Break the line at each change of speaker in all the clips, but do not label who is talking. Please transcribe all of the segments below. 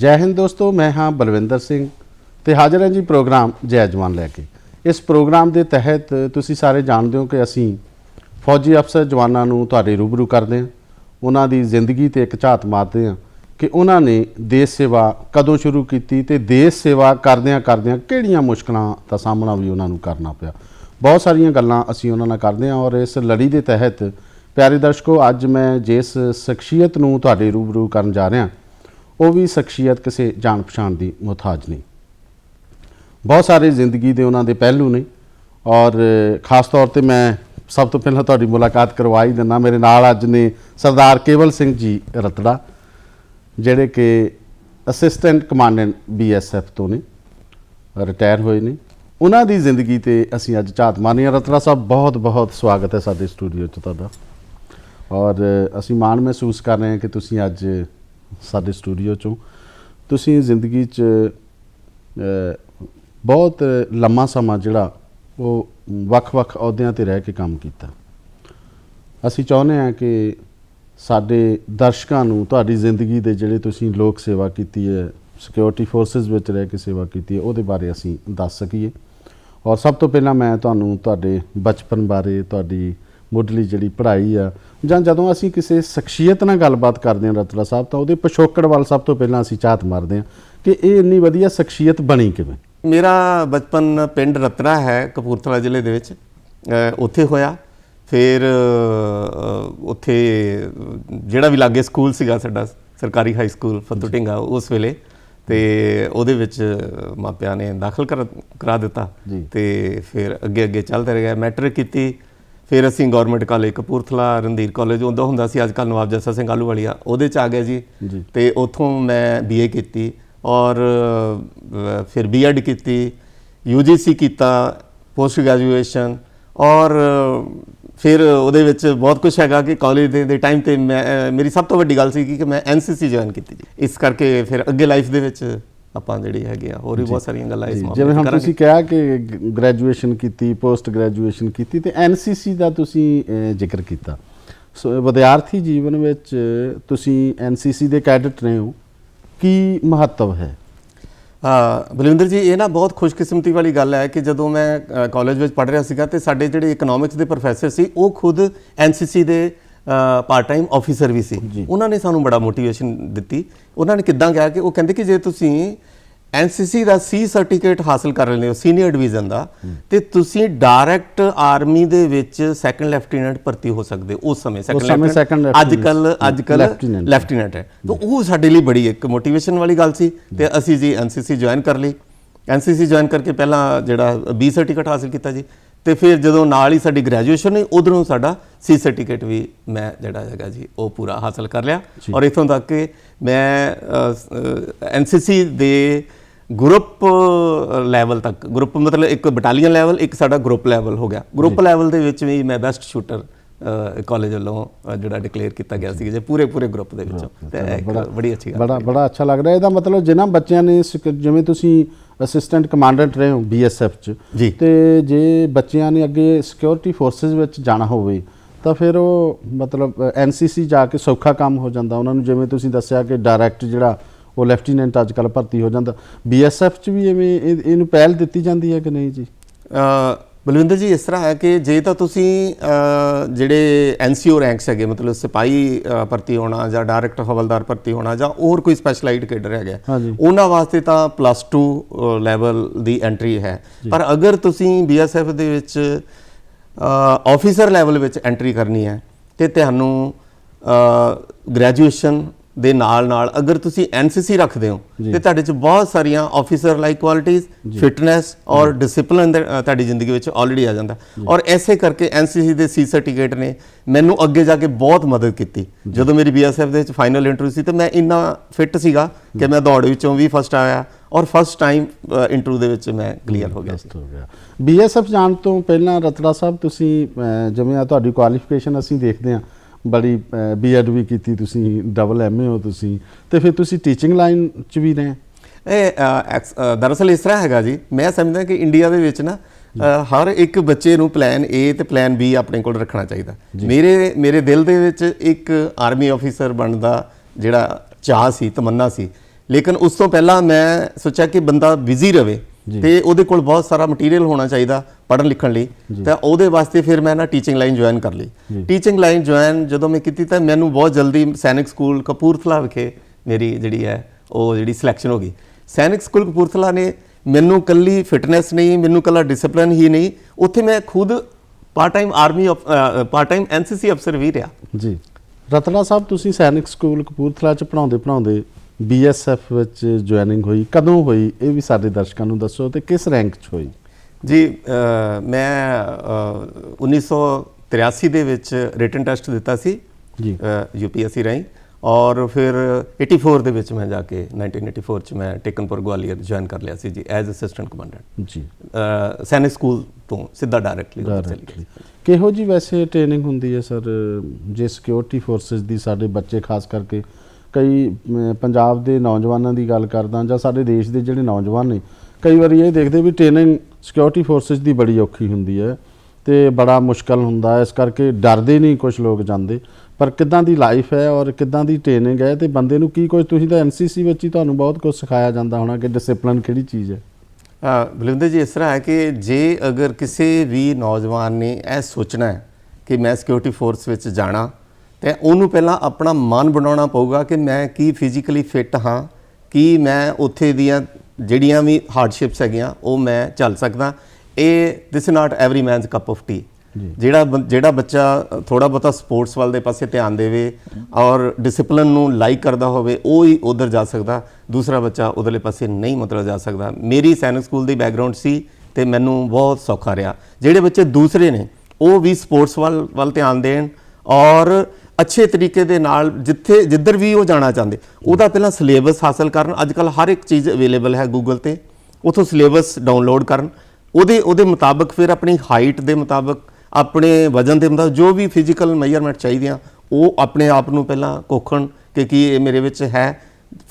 ਜੈ ਹਿੰਦ ਦੋਸਤੋ, ਮੈਂ ਹਾਂ ਬਲਵਿੰਦਰ ਸਿੰਘ ਤੇ ਹਾਜ਼ਰ ਹਾਂ ਜੀ ਪ੍ਰੋਗਰਾਮ ਜੈ ਜਵਾਨ ਲੈ ਕੇ। ਇਸ ਪ੍ਰੋਗਰਾਮ ਦੇ ਤਹਿਤ ਤੁਸੀਂ ਸਾਰੇ ਜਾਣਦੇ ਹੋ ਕਿ ਅਸੀਂ ਫੌਜੀ ਅਫਸਰ ਜਵਾਨਾਂ ਨੂੰ ਤੁਹਾਡੇ ਰੂਬਰੂ ਕਰਦੇ ਹਾਂ। ਉਹਨਾਂ ਦੀ ਜ਼ਿੰਦਗੀ ਤੇ ਇੱਕ ਝਾਤ ਮਾਰਦੇ ਹਾਂ ਕਿ ਉਹਨਾਂ ਨੇ ਦੇਸ਼ ਸੇਵਾ ਕਦੋਂ ਸ਼ੁਰੂ ਕੀਤੀ ਤੇ ਦੇਸ਼ ਸੇਵਾ ਕਰਦਿਆਂ ਕਰਦਿਆਂ ਕਿਹੜੀਆਂ ਮੁਸ਼ਕਲਾਂ ਦਾ ਸਾਹਮਣਾ ਵੀ ਉਹਨਾਂ ਨੂੰ ਕਰਨਾ ਪਿਆ। ਬਹੁਤ ਸਾਰੀਆਂ ਗੱਲਾਂ ਅਸੀਂ ਉਹਨਾਂ ਨਾਲ ਕਰਦੇ ਹਾਂ ਔਰ ਇਸ ਲੜੀ ਦੇ ਤਹਿਤ ਪਿਆਰੇ ਦਰਸ਼ਕੋ, ਅੱਜ ਮੈਂ ਜਿਸ ਸ਼ਖਸੀਅਤ ਨੂੰ ਤੁਹਾਡੇ ਰੂਬਰੂ ਕਰਨ ਜਾ ਰਿਹਾ ਉਹ ਵੀ ਸ਼ਖਸੀਅਤ ਕਿਸੇ ਜਾਣ ਪਛਾਣ ਦੀ ਮੁਹਤਾਜ ਨਹੀਂ। ਬਹੁਤ ਸਾਰੇ ਜ਼ਿੰਦਗੀ ਦੇ ਉਹਨਾਂ ਦੇ ਪਹਿਲੂ ਨੇ ਔਰ ਖਾਸ ਤੌਰ ਤੇ ਮੈਂ ਸਭ ਤੋਂ ਪਹਿਲਾਂ ਤੁਹਾਡੀ ਮੁਲਾਕਾਤ ਕਰਵਾ ਹੀ ਦਿੰਦਾ। ਮੇਰੇ ਨਾਲ ਅੱਜ ਨੇ ਸਰਦਾਰ ਕੇਵਲ ਸਿੰਘ ਜੀ ਰਤੜਾ, ਜਿਹੜੇ ਕਿ ਅਸਿਸਟੈਂਟ ਕਮਾਂਡੈਂਟ ਬੀਐਸਐਫ ਤੋਂ ਨੇ, ਰਿਟਾਇਰ ਹੋਏ ਨੇ। ਉਹਨਾਂ ਦੀ ਜ਼ਿੰਦਗੀ ਤੇ ਅਸੀਂ ਅੱਜ ਝਾਤ ਮਾਰਨੀ ਹੈ। ਰਤੜਾ ਸਾਹਿਬ ਬਹੁਤ ਬਹੁਤ ਸਵਾਗਤ ਹੈ ਸਾਡੇ ਸਟੂਡੀਓ 'ਚ ਤੁਹਾਡਾ। ਔਰ ਅਸੀਂ ਮਾਣ ਮਹਿਸੂਸ ਕਰ ਰਹੇ ਹਾਂ ਕਿ ਤੁਸੀਂ ਅੱਜ ਸਾਡੇ ਸਟੂਡੀਓ 'ਚੋਂ। ਤੁਸੀਂ ਜ਼ਿੰਦਗੀ 'ਚ ਬਹੁਤ ਲੰਮਾ ਸਮਾਂ ਜਿਹੜਾ ਉਹ ਵੱਖ-ਵੱਖ ਅਹੁਦਿਆਂ ਤੇ ਰਹਿ ਕੇ ਕੰਮ ਕੀਤਾ। ਅਸੀਂ ਚਾਹੁੰਦੇ ਹਾਂ ਕਿ ਸਾਡੇ ਦਰਸ਼ਕਾਂ ਨੂੰ ਤੁਹਾਡੀ ਜ਼ਿੰਦਗੀ ਦੇ ਜਿਹੜੇ ਤੁਸੀਂ ਲੋਕ ਸੇਵਾ ਕੀਤੀ ਹੈ ਸਿਕਿਉਰਿਟੀ ਫੋਰਸਸ ਵਿੱਚ ਰਹਿ ਕੇ ਸੇਵਾ ਕੀਤੀ ਹੈ, ਉਹਦੇ ਬਾਰੇ ਅਸੀਂ ਦੱਸ ਸਕੀਏ। ਔਰ ਸਭ ਤੋਂ ਪਹਿਲਾਂ ਮੈਂ ਤੁਹਾਨੂੰ ਤੁਹਾਡੇ ਬਚਪਨ ਬਾਰੇ, ਤੁਹਾਡੀ ਮੁੱਢਲੀ ਜਿਹੜੀ ਪੜ੍ਹਾਈ ਆ। ਜਾਂ ਜਦੋਂ ਅਸੀਂ ਕਿਸੇ ਸ਼ਖਸੀਅਤ ਨਾਲ ਗੱਲਬਾਤ ਕਰਦੇ ਹਾਂ ਰਤਲਾ ਸਾਹਿਬ ਤਾਂ ਉਹਦੇ ਪਿਛੋਕੜ ਵੱਲ ਸਭ ਤੋਂ ਪਹਿਲਾਂ ਅਸੀਂ ਝਾਤ ਮਾਰਦੇ ਹਾਂ ਕਿ ਇਹ ਇੰਨੀ ਵਧੀਆ ਸ਼ਖਸੀਅਤ ਬਣੀ ਕਿਵੇਂ?
ਮੇਰਾ ਬਚਪਨ ਪਿੰਡ ਰਤਨਾ ਹੈ ਕਪੂਰਥਲਾ ਜ਼ਿਲ੍ਹੇ ਦੇ ਵਿੱਚ। ਉੱਥੇ ਹੋਇਆ। ਫਿਰ ਉੱਥੇ ਜਿਹੜਾ ਵੀ ਲਾਗੇ ਸਕੂਲ ਸੀਗਾ ਸਾਡਾ ਸਰਕਾਰੀ ਹਾਈ ਸਕੂਲ ਫੱਤੂ ਢਿੰਗਾ ਉਸ ਵੇਲੇ ਤੇ ਉਹਦੇ ਵਿੱਚ ਮਾਪਿਆਂ ਨੇ ਦਾਖਲ ਕਰ- ਦਿੱਤਾ। ਤੇ ਫਿਰ ਅੱਗੇ ਅੱਗੇ ਚੱਲਦੇ ਰਹੇ। ਮੈਟ੍ਰਿਕ ਕੀਤੀ। ਫਿਰ ਅਸੀਂ government college Kapurthala Randhir college ਉਦੋਂ ਹੁੰਦਾ ਸੀ ਅੱਜ ਕੱਲ ਨਵਾਬ ਜੱਸਾ ਸਿੰਘ ਆਲੂਵਾਲੀਆ ਉਹਦੇ ਚ ਆ ਗਿਆ ਜੀ। ਤੇ ਉਥੋਂ ਮੈਂ ਬੀਏ ਕੀਤੀ ਔਰ ਫਿਰ ਬੀਐਡ ਕੀਤੀ ਯੂਜੀਸੀ ਕੀਤਾ ਪੋਸਟ ਗ੍ਰੈਜੂਏਸ਼ਨ ਔਰ ਫਿਰ ਉਹਦੇ ਵਿੱਚ ਬਹੁਤ ਕੁਝ ਹੈਗਾ ਕਿ ਕਾਲਜ ਦੇ ਦੇ ਟਾਈਮ ਤੇ ਮੇਰੀ ਸਭ ਤੋਂ ਵੱਡੀ ਗੱਲ ਸੀ ਕਿ ਮੈਂ ਐਨਸੀਸੀ ਜੁਆਇਨ ਕੀਤੀ ਜੀ ਇਸ ਕਰਕੇ ਫਿਰ ਅੱਗੇ ਲਾਈਫ ਦੇ ਵਿੱਚ ਆਪਾਂ ਜਿਹੜੀ ਹੈਗੇ ਆ ਹੋਰ ਵੀ ਬਹੁਤ ਸਾਰੀਆਂ ਗੱਲਾਂ ਇਸ ਮਾਮਲੇ
ਜਿਵੇਂ ਹੁਣ ਤੁਸੀਂ ਕਿਹਾ ਕਿ ਗ੍ਰੈਜੂਏਸ਼ਨ ਕੀਤੀ ਪੋਸਟ ਗ੍ਰੈਜੂਏਸ਼ਨ ਕੀਤੀ ਤੇ ਐਨਸੀਸੀ ਦਾ ਤੁਸੀਂ ਜ਼ਿਕਰ ਕੀਤਾ। ਸੋ ਵਿਦਿਆਰਥੀ ਜੀਵਨ ਵਿੱਚ ਤੁਸੀਂ ਐਨਸੀਸੀ ਦੇ ਕੈਡਟ ਰਹੇ ਹੋ। ਕੀ ਮਹੱਤਵ ਹੈ?
ਹਾਂ ਬਲਵਿੰਦਰ ਜੀ ਇਹ ਨਾ ਬਹੁਤ ਖੁਸ਼ਕਿਸਮਤੀ ਵਾਲੀ ਗੱਲ ਹੈ ਕਿ ਜਦੋਂ ਮੈਂ ਕਾਲਜ ਵਿੱਚ ਪੜ੍ਹ ਰਿਹਾ ਸੀਗਾ ਤੇ ਸਾਡੇ ਜਿਹੜੇ ਇਕਨੋਮਿਕਸ ਦੇ ਪ੍ਰੋਫੈਸਰ ਸੀ ਉਹ ਖੁਦ ਐਨਸੀਸੀ ਦੇ ਪਾਰਟ ਟਾਈਮ ਆਫੀਸਰ ਵੀ ਸੀ। ਉਹਨਾਂ ਨੇ ਸਾਨੂੰ ਬੜਾ ਮੋਟੀਵੇਸ਼ਨ ਦਿੱਤੀ। ਉਹਨਾਂ ਨੇ ਕਿੱਦਾਂ ਕਿਹਾ ਕਿ ਉਹ ਕਹਿੰਦੇ ਕਿ ਜੇ ਤੁਸੀਂ ਐਨਸੀਸੀ ਦਾ ਸੀ ਸਰਟੀਫਿਕੇਟ ਹਾਸਲ ਕਰ ਲੈਂਦੇ ਹੋ ਸੀਨੀਅਰ ਡਿਵੀਜ਼ਨ ਦਾ ਤੇ ਤੁਸੀਂ ਡਾਇਰੈਕਟ ਆਰਮੀ ਦੇ ਵਿੱਚ ਸੈਕੰਡ ਲੈਫਟੀਨੈਂਟ ਭਰਤੀ ਹੋ ਸਕਦੇ ਉਸ ਸਮੇਂ
second
ਅੱਜ ਕੱਲ ਅੱਜ ਕੱਲ। ਲੈਫਟੀਨੈਂਟ ਹੈ। ਤਾਂ ਉਹ ਸਾਡੇ ਲਈ ਬੜੀ ਇੱਕ ਮੋਟੀਵੇਸ਼ਨ ਵਾਲੀ ਗੱਲ ਸੀ ਤੇ ਅਸੀਂ ਜੀ ਐਨਸੀਸੀ ਜੁਆਇਨ ਕਰ ਲਈ। ਐਨਸੀਸੀ ਜੁਆਇਨ ਕਰਕੇ ਪਹਿਲਾਂ ਜਿਹੜਾ ਬੀ ਸਰਟੀਫਿਕੇਟ ਹਾਸਲ ਕੀਤਾ ਜੀ। ਤੇ ਫਿਰ ਜਦੋਂ ਨਾਲ ਹੀ ਸਾਡੀ ਗ੍ਰੈਜੂਏਸ਼ਨ ਹੋਈ ਉਧਰੋਂ ਸਾਡਾ ਸੀ ਸਰਟੀਫਿਕੇਟ ਵੀ ਮੈਂ ਜਿਹੜਾ ਹੈਗਾ ਜੀ ਉਹ ਪੂਰਾ ਹਾਸਲ ਕਰ ਲਿਆ। ਔਰ ਇਥੋਂ ਤੱਕ ਕਿ ਮੈਂ ਐਨਸੀਸੀ ਦੇ ਗਰੁੱਪ ਲੈਵਲ ਤੱਕ ਗਰੁੱਪ ਮਤਲਬ ਇੱਕ ਬਟਾਲੀਅਨ ਲੈਵਲ ਇੱਕ ਸਾਡਾ ਗਰੁੱਪ ਲੈਵਲ ਹੋ ਗਿਆ। ਗਰੁੱਪ ਲੈਵਲ ਦੇ ਵਿੱਚ ਵੀ ਮੈਂ ਬੈਸਟ ਸ਼ੂਟਰ ਕਾਲਜ ਵੱਲੋਂ ਜਿਹੜਾ ਡਿਕਲੇਅਰ ਕੀਤਾ ਗਿਆ ਸੀ ਜੇ ਪੂਰੇ ਪੂਰੇ ਗਰੁੱਪ ਦੇ ਵਿੱਚੋਂ। ਤੇ ਬੜੀ ਅੱਛੀ ਗੱਲ
ਬੜਾ ਬੜਾ ਅੱਛਾ ਲੱਗ ਰਿਹਾ ਇਹਦਾ ਮਤਲਬ ਜਿਨ੍ਹਾਂ ਬੱਚਿਆਂ ਨੇ ਜਿਵੇਂ ਤੁਸੀਂ ਅਸਿਸਟੈਂਟ ਕਮਾਂਡੈਂਟ ਰਹੇ ਹੋ ਬੀਐਸਐਫ ਚ।
ਜੀ।
ਤੇ ਜੇ ਬੱਚਿਆਂ ਨੇ ਅੱਗੇ ਸਿਕਿਉਰਿਟੀ ਫੋਰਸਸ ਵਿੱਚ ਜਾਣਾ ਹੋਵੇ ਤਾਂ ਫਿਰ ਉਹ ਮਤਲਬ ਐਨਸੀਸੀ ਜਾ ਕੇ ਸੌਖਾ ਕੰਮ ਹੋ ਜਾਂਦਾ। ਉਹਨਾਂ ਨੂੰ ਜਿਵੇਂ ਤੁਸੀਂ ਦੱਸਿਆ ਕਿ ਡਾਇਰੈਕਟ ਜਿਹੜਾ ਉਹ ਲੈਫਟੀਨੈਂਟ ਅੱਜ ਕੱਲ ਭਰਤੀ ਹੋ ਜਾਂਦਾ। ਬੀਐਸਐਫ ਚ ਵੀ ਐਵੇਂ ਇਹ- ਇਹਨੂੰ ਪਹਿਲ ਦਿੱਤੀ ਜਾਂਦੀ ਹੈ ਕਿ ਨਹੀਂ ਜੀ?
ਬਲਵਿੰਦਰ ਜੀ ਇਸ ਤਰ੍ਹਾਂ ਹੈ ਕਿ ਜੇ ਤਾਂ ਤੁਸੀਂ ਜਿਹੜੇ ਐਨਸੀਓ ਰੈਂਕਸ ਹੈਗੇ ਮਤਲਬ ਸਿਪਾਹੀ ਅ, ਭਰਤੀ ਹੋਣਾ ਜਾਂ ਡਾਇਰੈਕਟ ਹਵਲਦਾਰ ਭਰਤੀ ਹੋਣਾ ਜਾਂ ਹੋਰ ਕੋਈ ਸਪੈਸ਼ਲਾਈਜ਼ਡ ਕੇਡਰ ਹੈਗਾ। ਉਹਨਾਂ ਵਾਸਤੇ ਤਾਂ ਪਲੱਸ 2 ਲੈਵਲ ਦੀ ਐਂਟਰੀ ਹੈ ਪਰ ਅਗਰ ਤੁਸੀਂ ਬੀਐਸਐਫ ਦੇ ਵਿੱਚ ਆਫੀਸਰ ਲੈਵਲ ਵਿੱਚ ਐਂਟਰੀ ਕਰਨੀ ਹੈ ਤੇ ਤੁਹਾਨੂੰ ਗ੍ਰੈਜੂਏਸ਼ਨ ਦੇ ਨਾਲ ਨਾਲ ਅਗਰ ਤੁਸੀਂ ਐਨਸੀਸੀ ਰੱਖਦੇ ਹੋ ਤੇ ਤੁਹਾਡੇ ਚ ਬਹੁਤ ਸਾਰੀਆਂ ਆਫੀਸਰ ਲਾਈਕ ਕੁਆਲਿਟੀਆਂ ਫਿਟਨੈਸ ਔਰ ਡਿਸਪਲਿਨ ਤੁਹਾਡੀ ਜ਼ਿੰਦਗੀ ਵਿੱਚ ਆਲਰੇਡੀ ਆ ਜਾਂਦਾ। ਔਰ ਐਸੇ ਕਰਕੇ ਐਨਸੀਸੀ ਦੇ ਸੀ ਸਰਟੀਫਿਕੇਟ ਨੇ ਮੈਨੂੰ ਅੱਗੇ ਜਾ ਕੇ ਬਹੁਤ ਮਦਦ ਕੀਤੀ। ਜਦੋਂ ਮੇਰੀ ਬੀਐਸਐਫ ਦੇ ਵਿੱਚ ਫਾਈਨਲ ਇੰਟਰਵਿਊ ਸੀ ਤੇ ਮੈਂ ਇੰਨਾ ਫਿੱਟ ਸੀਗਾ ਕਿ ਮੈਂ ਦੌੜ ਵਿੱਚੋਂ ਵੀ ਫਸਟ ਆਇਆ ਔਰ ਫਸਟ ਟਾਈਮ ਇੰਟਰਵਿਊ ਦੇ ਵਿੱਚ ਮੈਂ ਕਲੀਅਰ ਹੋ ਗਿਆ ਸੀ।
ਬੀਐਸਐਫ ਜਾਣ ਤੋਂ ਪਹਿਲਾਂ ਰਤੜਾ ਸਾਹਿਬ ਤੁਸੀਂ ਜਿਵੇਂ ਆ ਤੁਹਾਡੀ ਕੁਆਲੀਫਿਕੇਸ਼ਨ ਅਸੀਂ ਦੇਖਦੇ ਹਾਂ ਬੜੀ ਬੀਐਡ ਵੀ ਕੀਤੀ ਤੁਸੀਂ ਡਬਲ ਐਮਏ ਹੋ ਤੁਸੀਂ। ਤੇ ਫਿਰ ਤੁਸੀਂ ਟੀਚਿੰਗ ਲਾਈਨ ਚ ਵੀ ਰਹੇ।
ਇਹ ਦਰਅਸਲ ਇਸ ਤਰ੍ਹਾਂ ਹੈਗਾ ਜੀ। ਮੈਂ ਸਮਝਦਾ ਕਿ ਇੰਡੀਆ ਦੇ ਵਿੱਚ ਨਾ ਹਰ ਇੱਕ ਬੱਚੇ ਨੂੰ ਪਲਾਨ A ਤੇ ਪਲਾਨ B ਆਪਣੇ ਕੋਲ ਰੱਖਣਾ ਚਾਹੀਦਾ। ਮੇਰੇ ਮੇਰੇ ਦਿਲ ਦੇ ਵਿੱਚ ਇੱਕ ਆਰਮੀ ਆਫੀਸਰ ਬਣਨ ਦਾ ਜਿਹੜਾ ਚਾਹ ਸੀ ਤਮੰਨਾ ਸੀ। ਲੇਕਿਨ ਉਸ ਤੋਂ ਪਹਿਲਾਂ ਮੈਂ ਸੋਚਿਆ ਕਿ ਬੰਦਾ ਬਿਜ਼ੀ ਰਵੇ। ਤੇ ਉਹਦੇ ਕੋਲ ਬਹੁਤ ਸਾਰਾ ਮਟੀਰੀਅਲ ਹੋਣਾ ਚਾਹੀਦਾ ਪੜ੍ਹਨ ਲਿਖਣ ਲਈ। ਤਾਂ ਉਹਦੇ ਵਾਸਤੇ ਫਿਰ ਮੈਂ ਨਾ ਟੀਚਿੰਗ ਲਾਈਨ ਜੁਆਇਨ ਕਰ ਲਈ। ਟੀਚਿੰਗ ਲਾਈਨ ਜੁਆਇਨ ਜਦੋਂ ਮੈਂ ਕੀਤੀ ਤਾਂ ਮੈਨੂੰ ਬਹੁਤ ਜਲਦੀ ਸੈਨਿਕ ਸਕੂਲ ਕਪੂਰਥਲਾ ਵਿਖੇ ਮੇਰੀ ਜਿਹੜੀ ਹੈ ਉਹ ਜਿਹੜੀ ਸਿਲੈਕਸ਼ਨ ਹੋ ਗਈ। ਸੈਨਿਕ ਸਕੂਲ ਕਪੂਰਥਲਾ ਨੇ ਮੈਨੂੰ ਕੱਲੀ ਫਿਟਨੈਸ ਨਹੀਂ ਮੈਨੂੰ ਕੱਲਾ ਡਿਸਪਲਿਨ ਹੀ ਨਹੀਂ ਉੱਥੇ ਮੈਂ ਖੁਦ part time army part time NCC ਅਫਸਰ ਵੀ ਰਿਹਾ।
ਜੀ। ਰਤਨਾ ਸਾਹਿਬ ਤੁਸੀਂ ਸੈਨਿਕ ਸਕੂਲ ਕਪੂਰਥਲਾ ਚ ਪੜਾਉਂਦੇ ਪੜਾਉਂਦੇ ਬੀਐਸਐਫ ਵਿੱਚ ਜੁਆਇਨਿੰਗ ਹੋਈ ਕਦੋਂ ਹੋਈ? ਇਹ ਵੀ ਸਾਡੇ ਦਰਸ਼ਕਾਂ ਨੂੰ ਦੱਸੋ ਤੇ ਕਿਸ ਰੈਂਕ 'ਚ ਹੋਈ?
ਜੀ ਮੈਂ ਅ, 1983 ਦੇ ਵਿੱਚ ਰਿਟਨ ਟੈਸਟ ਦਿੱਤਾ ਸੀ
ਜੀ।
ਯੂਪੀਐਸਸੀ ਰਾਹੀਂ ਔਰ ਫਿਰ 84 ਦੇ ਵਿੱਚ ਮੈਂ ਜਾ ਕੇ 1984 ਚ ਮੈਂ ਟੇਕਨਪੁਰ ਗਵਾਲੀਅਰ ਜੁਆਇਨ ਕਰ ਲਿਆ ਸੀ ਜੀ ਐਜ਼ ਅਸਿਸਟੈਂਟ ਕਮਾਂਡੈਂਟ
ਜੀ।
ਸੈਨਿਕ ਸਕੂਲ ਤੋਂ ਸਿੱਧਾ ਡਾਇਰੈਕਟਲੀ ਉੱਧਰ ਚਲੀ
ਡਾਇਰੈਕਟਲੀ ਕਿਹੋ ਜੀ ਵੈਸੇ ਟ੍ਰੇਨਿੰਗ ਹੁੰਦੀ ਹੈ ਸਰ ਜੇ ਸਿਕਿਉਰਿਟੀ ਫੋਰਸਸ ਦੀ ਸਾਡੇ ਬੱਚੇ ਖਾਸ ਕਰਕੇ ਕਈ ਪੰਜਾਬ ਦੇ ਨੌਜਵਾਨਾਂ ਦੀ ਗੱਲ ਕਰਦਾ ਜਾਂ ਸਾਡੇ ਦੇਸ਼ ਦੇ ਜਿਹੜੇ ਨੌਜਵਾਨ ਨੇ, ਕਈ ਵਾਰੀ ਇਹ ਦੇਖਦੇ ਵੀ ਟ੍ਰੇਨਿੰਗ ਸਿਕਿਉਰਿਟੀ ਫੋਰਸਸ ਦੀ ਬੜੀ ਔਖੀ ਹੁੰਦੀ ਹੈ ਤੇ ਬੜਾ ਮੁਸ਼ਕਲ ਹੁੰਦਾ ਹੈ, ਇਸ ਕਰਕੇ ਡਰਦੇ ਨਹੀਂ ਕੁਝ ਲੋਕ ਜਾਂਦੇ। ਪਰ ਕਿੱਦਾਂ ਦੀ ਲਾਈਫ ਹੈ ਔਰ ਕਿੱਦਾਂ ਦੀ ਟ੍ਰੇਨਿੰਗ ਹੈ ਤੇ ਬੰਦੇ ਨੂੰ ਕੀ ਕੁਝ ਤੁਸੀਂ ਤਾਂ ਐਨਸੀਸੀ ਵਿੱਚ ਹੀ ਤੁਹਾਨੂੰ ਬਹੁਤ ਕੁਝ ਸਿਖਾਇਆ ਜਾਂਦਾ ਹੋਣਾ ਕਿ ਡਿਸਪਲਿਨ ਕਿਹੜੀ ਚੀਜ਼ ਹੈ।
ਬਲਵਿੰਦਰ ਜੀ, ਇਸ ਤਰ੍ਹਾਂ ਹੈ ਕਿ ਜੇ ਅਗਰ ਕਿਸੇ ਵੀ ਨੌਜਵਾਨ ਨੇ ਇਹ ਸੋਚਣਾ ਹੈ ਕਿ ਮੈਂ ਸਿਕਿਉਰਿਟੀ ਫੋਰਸ ਵਿੱਚ ਜਾਣਾ ਤੇ ਉਹਨੂੰ ਪਹਿਲਾਂ ਆਪਣਾ ਮਨ ਬਣਾਉਣਾ ਪਊਗਾ ਕਿ ਮੈਂ ਕੀ ਫਿਜ਼ੀਕਲੀ ਫਿੱਟ ਹਾਂ ਕੀ ਮੈਂ ਉੱਥੇ ਦੀਆਂ ਜਿਹੜੀਆਂ ਵੀ ਹਾਰਡਸ਼ਿਪਸ ਹੈਗੀਆਂ ਉਹ ਮੈਂ ਚੱਲ ਸਕਦਾ। ਇਹ this is not every man's cup of tea ਜਿਹੜਾ ਜਿਹੜਾ ਬੱਚਾ ਥੋੜਾ ਬਹੁਤਾ ਸਪੋਰਟਸ ਵੱਲ ਦੇ ਪਾਸੇ ਧਿਆਨ ਦੇਵੇ ਔਰ ਡਿਸਪਲਿਨ ਨੂੰ ਲਾਈਕ ਕਰਦਾ ਹੋਵੇ ਉਹ ਹੀ ਉਧਰ ਜਾ ਸਕਦਾ। ਦੂਸਰਾ ਬੱਚਾ ਉਧਰਲੇ ਪਾਸੇ ਨਹੀਂ ਮਤਲਬ ਜਾ ਸਕਦਾ। ਮੇਰੀ ਸੈਨਿਕ ਸਕੂਲ ਦੀ ਬੈਕਗ੍ਰਾਉਂਡ ਸੀ ਤੇ ਮੈਨੂੰ ਬਹੁਤ ਸੌਖਾ ਰਿਹਾ। ਜਿਹੜੇ ਬੱਚੇ ਦੂਸਰੇ ਨੇ ਉਹ ਵੀ ਸਪੋਰਟਸ ਵੱਲ ਵੱਲ ਧਿਆਨ ਦੇਣ ਔਰ ਅੱਛੇ ਤਰੀਕੇ ਦੇ ਨਾਲ ਜਿੱਥੇ, ਜਿੱਧਰ ਵੀ ਉਹ ਜਾਣਾ ਚਾਹੁੰਦੇ, ਉਹਦਾ ਪਹਿਲਾਂ ਸਿਲੇਬਸ ਹਾਸਲ ਕਰਨ। ਅੱਜ ਕੱਲ ਹਰ ਇੱਕ ਚੀਜ਼ ਅਵੇਲੇਬਲ ਹੈ ਗੂਗਲ ਤੇ। ਉਥੋਂ ਸਿਲੇਬਸ ਡਾਊਨਲੋਡ ਕਰਨ। ਉਹਦੇ ਉਹਦੇ ਮੁਤਾਬਕ ਫਿਰ ਆਪਣੀ ਹਾਈਟ ਦੇ ਮੁਤਾਬਕ, ਆਪਣੇ ਵਜ਼ਨ ਦੇ ਮੁਤਾਬਕ, ਜੋ ਵੀ ਫਿਜ਼ੀਕਲ ਮੈਜ਼ਰਮੈਂਟ ਚਾਹੀਦੀਆਂ, ਉਹ ਆਪਣੇ ਆਪ ਨੂੰ ਪਹਿਲਾਂ ਕੋਖਣ ਕਿ ਕੀ ਇਹ ਮੇਰੇ ਵਿੱਚ ਹੈ।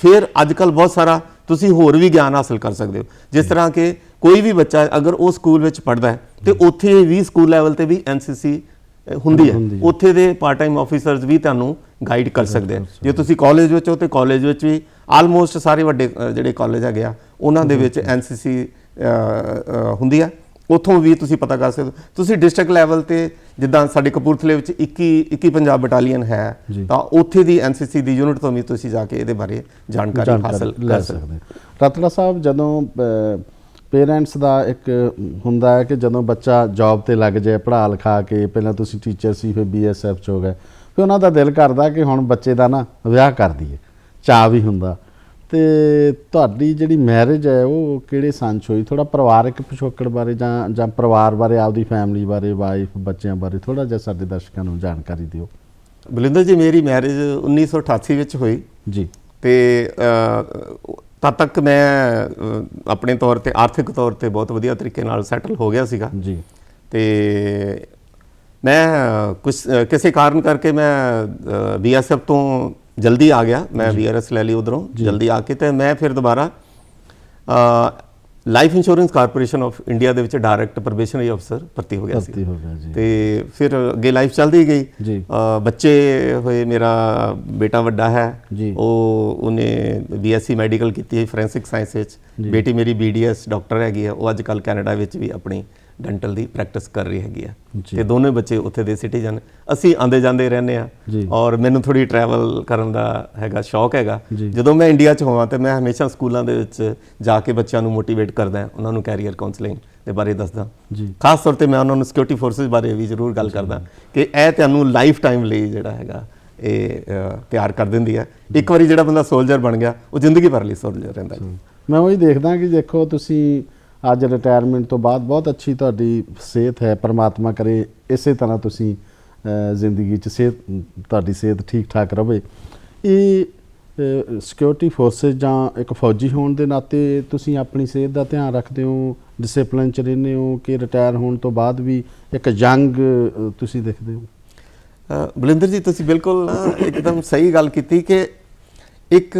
ਫਿਰ ਅੱਜ ਕੱਲ ਬਹੁਤ ਸਾਰਾ ਤੁਸੀਂ ਹੋਰ ਵੀ ਗਿਆਨ ਹਾਸਲ ਕਰ ਸਕਦੇ ਹੋ। ਜਿਸ ਤਰ੍ਹਾਂ ਕਿ ਕੋਈ ਵੀ ਬੱਚਾ ਅਗਰ ਉਹ ਸਕੂਲ ਵਿੱਚ ਪੜ੍ਹਦਾ ਹੈ, ਤੇ ਉੱਥੇ ਵੀ ਸਕੂਲ ਲੈਵਲ ਤੇ ਵੀ ਐਨਸੀਸੀ ਹੁੰਦੀ ਹੈ। ਉੱਥੇ ਦੇ ਪਾਰਟ ਟਾਈਮ ਆਫੀਸਰਸ ਵੀ ਤੁਹਾਨੂੰ ਗਾਈਡ ਕਰ ਸਕਦੇ ਆ। ਜੇ ਤੁਸੀਂ ਕਾਲਜ ਵਿੱਚ ਹੋ ਤੇ ਕਾਲਜ ਵਿੱਚ ਵੀ ਆਲਮੋਸਟ ਸਾਰੇ ਵੱਡੇ ਜਿਹੜੇ ਕਾਲਜ ਹੈਗੇ ਆ ਉਹਨਾਂ ਦੇ ਵਿੱਚ ਐਨਸੀਸੀ ਹੁੰਦੀ ਆ। ਉੱਥੋਂ ਵੀ ਤੁਸੀਂ ਪਤਾ ਕਰ ਸਕਦੇ ਤੁਸੀਂ ਡਿਸਟ੍ਰਿਕਟ ਲੈਵਲ ਤੇ ਜਿੱਦਾਂ ਸਾਡੇ ਕਪੂਰਥਲੇ ਵਿੱਚ 21 21 ਪੰਜਾਬ ਬਟਾਲੀਅਨ ਹੈ। ਤਾਂ ਉੱਥੇ ਦੀ ਐਨਸੀਸੀ ਦੀ ਯੂਨਿਟ ਤੋਂ ਵੀ ਤੁਸੀਂ ਜਾ ਕੇ ਇਹਦੇ ਬਾਰੇ ਜਾਣਕਾਰੀ ਹਾਸਲ ਕਰ। ਸਕਦੇ ਹਾਂ।
ਰਤਨਾ ਸਾਹਿਬ ਜਦੋਂ ਪੇਰੈਂਟਸ ਦਾ ਇੱਕ ਹੁੰਦਾ ਹੈ ਕਿ ਜਦੋਂ ਬੱਚਾ ਜੌਬ ਤੇ ਲੱਗ ਜਾਏ ਪੜ੍ਹਾ ਲਿਖਾ ਕੇ ਪਹਿਲਾਂ ਤੁਸੀਂ ਟੀਚਰ ਸੀ ਫਿਰ ਬੀਐਸਐਫ ਚ ਹੋ ਗਏ ਫਿਰ ਉਹਨਾਂ ਦਾ ਦਿਲ ਕਰਦਾ ਕਿ ਹੁਣ ਬੱਚੇ ਦਾ ਨਾ ਵਿਆਹ ਕਰ ਦਈਏ ਚਾਹ ਵੀ ਹੁੰਦਾ। ਤੇ ਤੁਹਾਡੀ ਜਿਹੜੀ ਮੈਰਿਜ ਹੈ ਉਹ ਕਿਹੜੇ ਸੰਨ 'ਚ ਹੋਈ? ਥੋੜਾ ਪਰਿਵਾਰਕ ਪਿਛੋਕੜ ਬਾਰੇ ਜਾਂ ਜਾਂ ਪਰਿਵਾਰ ਬਾਰੇ ਆਪਦੀ ਫੈਮਿਲੀ ਬਾਰੇ ਵਾਈਫ ਬੱਚਿਆਂ ਬਾਰੇ ਥੋੜਾ ਜਿਹਾ ਸਾਡੇ ਦਰਸ਼ਕਾਂ ਨੂੰ ਜਾਣਕਾਰੀ ਦਿਓ।
ਬਲਿੰਦਰ ਜੀ ਮੇਰੀ ਮੈਰਿਜ 1988 ਵਿੱਚ ਹੋਈ।
ਜੀ।
ਤੇ ਤਦ ਤੱਕ ਮੈਂ ਆਪਣੇ ਤੌਰ ਤੇ ਆਰਥਿਕ ਤੌਰ ਤੇ ਬਹੁਤ ਵਧੀਆ ਤਰੀਕੇ ਨਾਲ ਸੈਟਲ ਹੋ ਗਿਆ ਸੀਗਾ।
ਜੀ।
ਤੇ ਮੈਂ ਕੁਝ ਕਿਸੇ ਕਾਰਨ ਕਰਕੇ ਮੈਂ ਬੀਐਸਐਫ ਤੋਂ ਜਲਦੀ ਆ ਗਿਆ। ਮੈਂ ਵੀਆਰਐਸ ਲੈ ਲਈ ਉਧਰੋਂ। ਜਲਦੀ ਆ ਕੇ ਤੇ ਮੈਂ ਫਿਰ ਦੁਬਾਰਾ life insurance corporation of India ਦੇ ਵਿੱਚ ਡਾਇਰੈਕਟ ਪ੍ਰੋਬੇਸ਼ਨਰੀ ਅਫਸਰ ਭਰਤੀ ਹੋ ਗਿਆ ਸੀ।
ਭਰਤੀ ਹੋ ਗਿਆ ਜੀ।
ਤੇ ਫਿਰ ਅੱਗੇ ਲਾਈਫ ਚੱਲਦੀ ਗਈ।
ਜੀ।
ਬੱਚੇ ਹੋਏ ਮੇਰਾ ਬੇਟਾ ਵੱਡਾ ਹੈ। ਉਹ ਉਹਨੇ ਬੀਐਸਸੀ ਮੈਡੀਕਲ ਕੀਤੀ ਹੈ ਫੋਰੈਂਸਿਕ ਸਾਇੰਸ ਵਿੱਚ ਬੇਟੀ ਮੇਰੀ ਬੀਡੀਐਸ ਡਾਕਟਰ ਹੈਗੀ ਹੈ ਉਹ ਅੱਜ ਕੱਲ ਕੈਨੇਡਾ ਵਿੱਚ ਵੀ ਆਪਣੀ ਡੈਂਟਲ ਦੀ ਪ੍ਰੈਕਟਿਸ ਕਰ ਰਹੀ ਹੈਗੀ ਆ। ਤੇ ਦੋਨੇ ਬੱਚੇ ਉੱਥੇ ਦੇ ਸਿਟੀਜ਼ਨ। ਅਸੀਂ ਆਂਦੇ ਜਾਂਦੇ ਰਹਿੰਦੇ ਆ। ਔਰ ਮੈਨੂੰ ਥੋੜੀ ਟਰੈਵਲ ਕਰਨ ਦਾ ਹੈਗਾ ਸ਼ੌਕ ਹੈਗਾ। ਜਦੋਂ ਮੈਂ ਇੰਡੀਆ 'ਚ ਹੋਵਾਂ ਤੇ ਮੈਂ ਹਮੇਸ਼ਾ ਸਕੂਲਾਂ ਦੇ ਵਿੱਚ ਜਾ ਕੇ ਬੱਚਿਆਂ ਨੂੰ ਮੋਟੀਵੇਟ ਕਰਦਾ ਉਹਨਾਂ ਨੂੰ ਕੈਰੀਅਰ ਕਾਉਂਸਲਿੰਗ ਦੇ ਬਾਰੇ ਦੱਸਦਾ।
ਜੀ।
ਖਾਸ ਤੌਰ ਤੇ ਮੈਂ ਉਹਨਾਂ ਨੂੰ ਸਿਕਿਉਰਿਟੀ ਫੋਰਸਸ ਬਾਰੇ ਵੀ ਜ਼ਰੂਰ ਗੱਲ ਕਰਦਾ ਕਿ ਇਹ ਤੁਹਾਨੂੰ ਲਾਈਫ ਟਾਈਮ ਲਈ ਜਿਹੜਾ ਹੈਗਾ ਇਹ ਤਿਆਰ ਕਰ ਦਿੰਦੀ ਹੈ ਇੱਕ ਵਾਰੀ ਜਿਹੜਾ ਬੰਦਾ ਸੋਲਜਰ ਬਣ ਗਿਆ ਉਹ ਜ਼ਿੰਦਗੀ ਭਰ ਲਈ ਸੋਲਜਰ ਰਹਿੰਦਾ
ਮੈਂ ਉਹੀ ਦੇਖਦਾ ਕਿ ਦੇਖੋ ਤੁਸੀਂ ਅੱਜ ਰਿਟਾਇਰਮੈਂਟ ਤੋਂ ਬਾਅਦ ਬਹੁਤ ਅੱਛੀ ਤੁਹਾਡੀ ਸਿਹਤ ਹੈ, ਪਰਮਾਤਮਾ ਕਰੇ, ਇਸੇ ਤਰ੍ਹਾਂ ਤੁਸੀਂ ਜ਼ਿੰਦਗੀ 'ਚ ਸਿਹਤ, ਤੁਹਾਡੀ ਸਿਹਤ ਠੀਕ ਠਾਕ ਰਹੇ ਇਹ ਸਿਕਿਉਰਿਟੀ ਫੋਰਸਸ ਜਾਂ ਇੱਕ ਫੌਜੀ ਹੋਣ ਦੇ ਨਾਤੇ ਤੁਸੀਂ ਆਪਣੀ ਸਿਹਤ ਦਾ ਧਿਆਨ ਰੱਖਦੇ ਹੋ ਡਿਸਪਲਿਨ 'ਚ ਰਹਿੰਦੇ ਹੋ ਕਿ ਰਿਟਾਇਰ ਹੋਣ ਤੋਂ ਬਾਅਦ ਵੀ ਇੱਕ ਯੰਗ ਤੁਸੀਂ ਦੇਖਦੇ ਹੋ?
ਬਲਿੰਦਰ ਜੀ, ਤੁਸੀਂ ਬਿਲਕੁਲ ਇੱਕਦਮ ਸਹੀ ਗੱਲ ਕੀਤੀ ਕਿ ਇੱਕ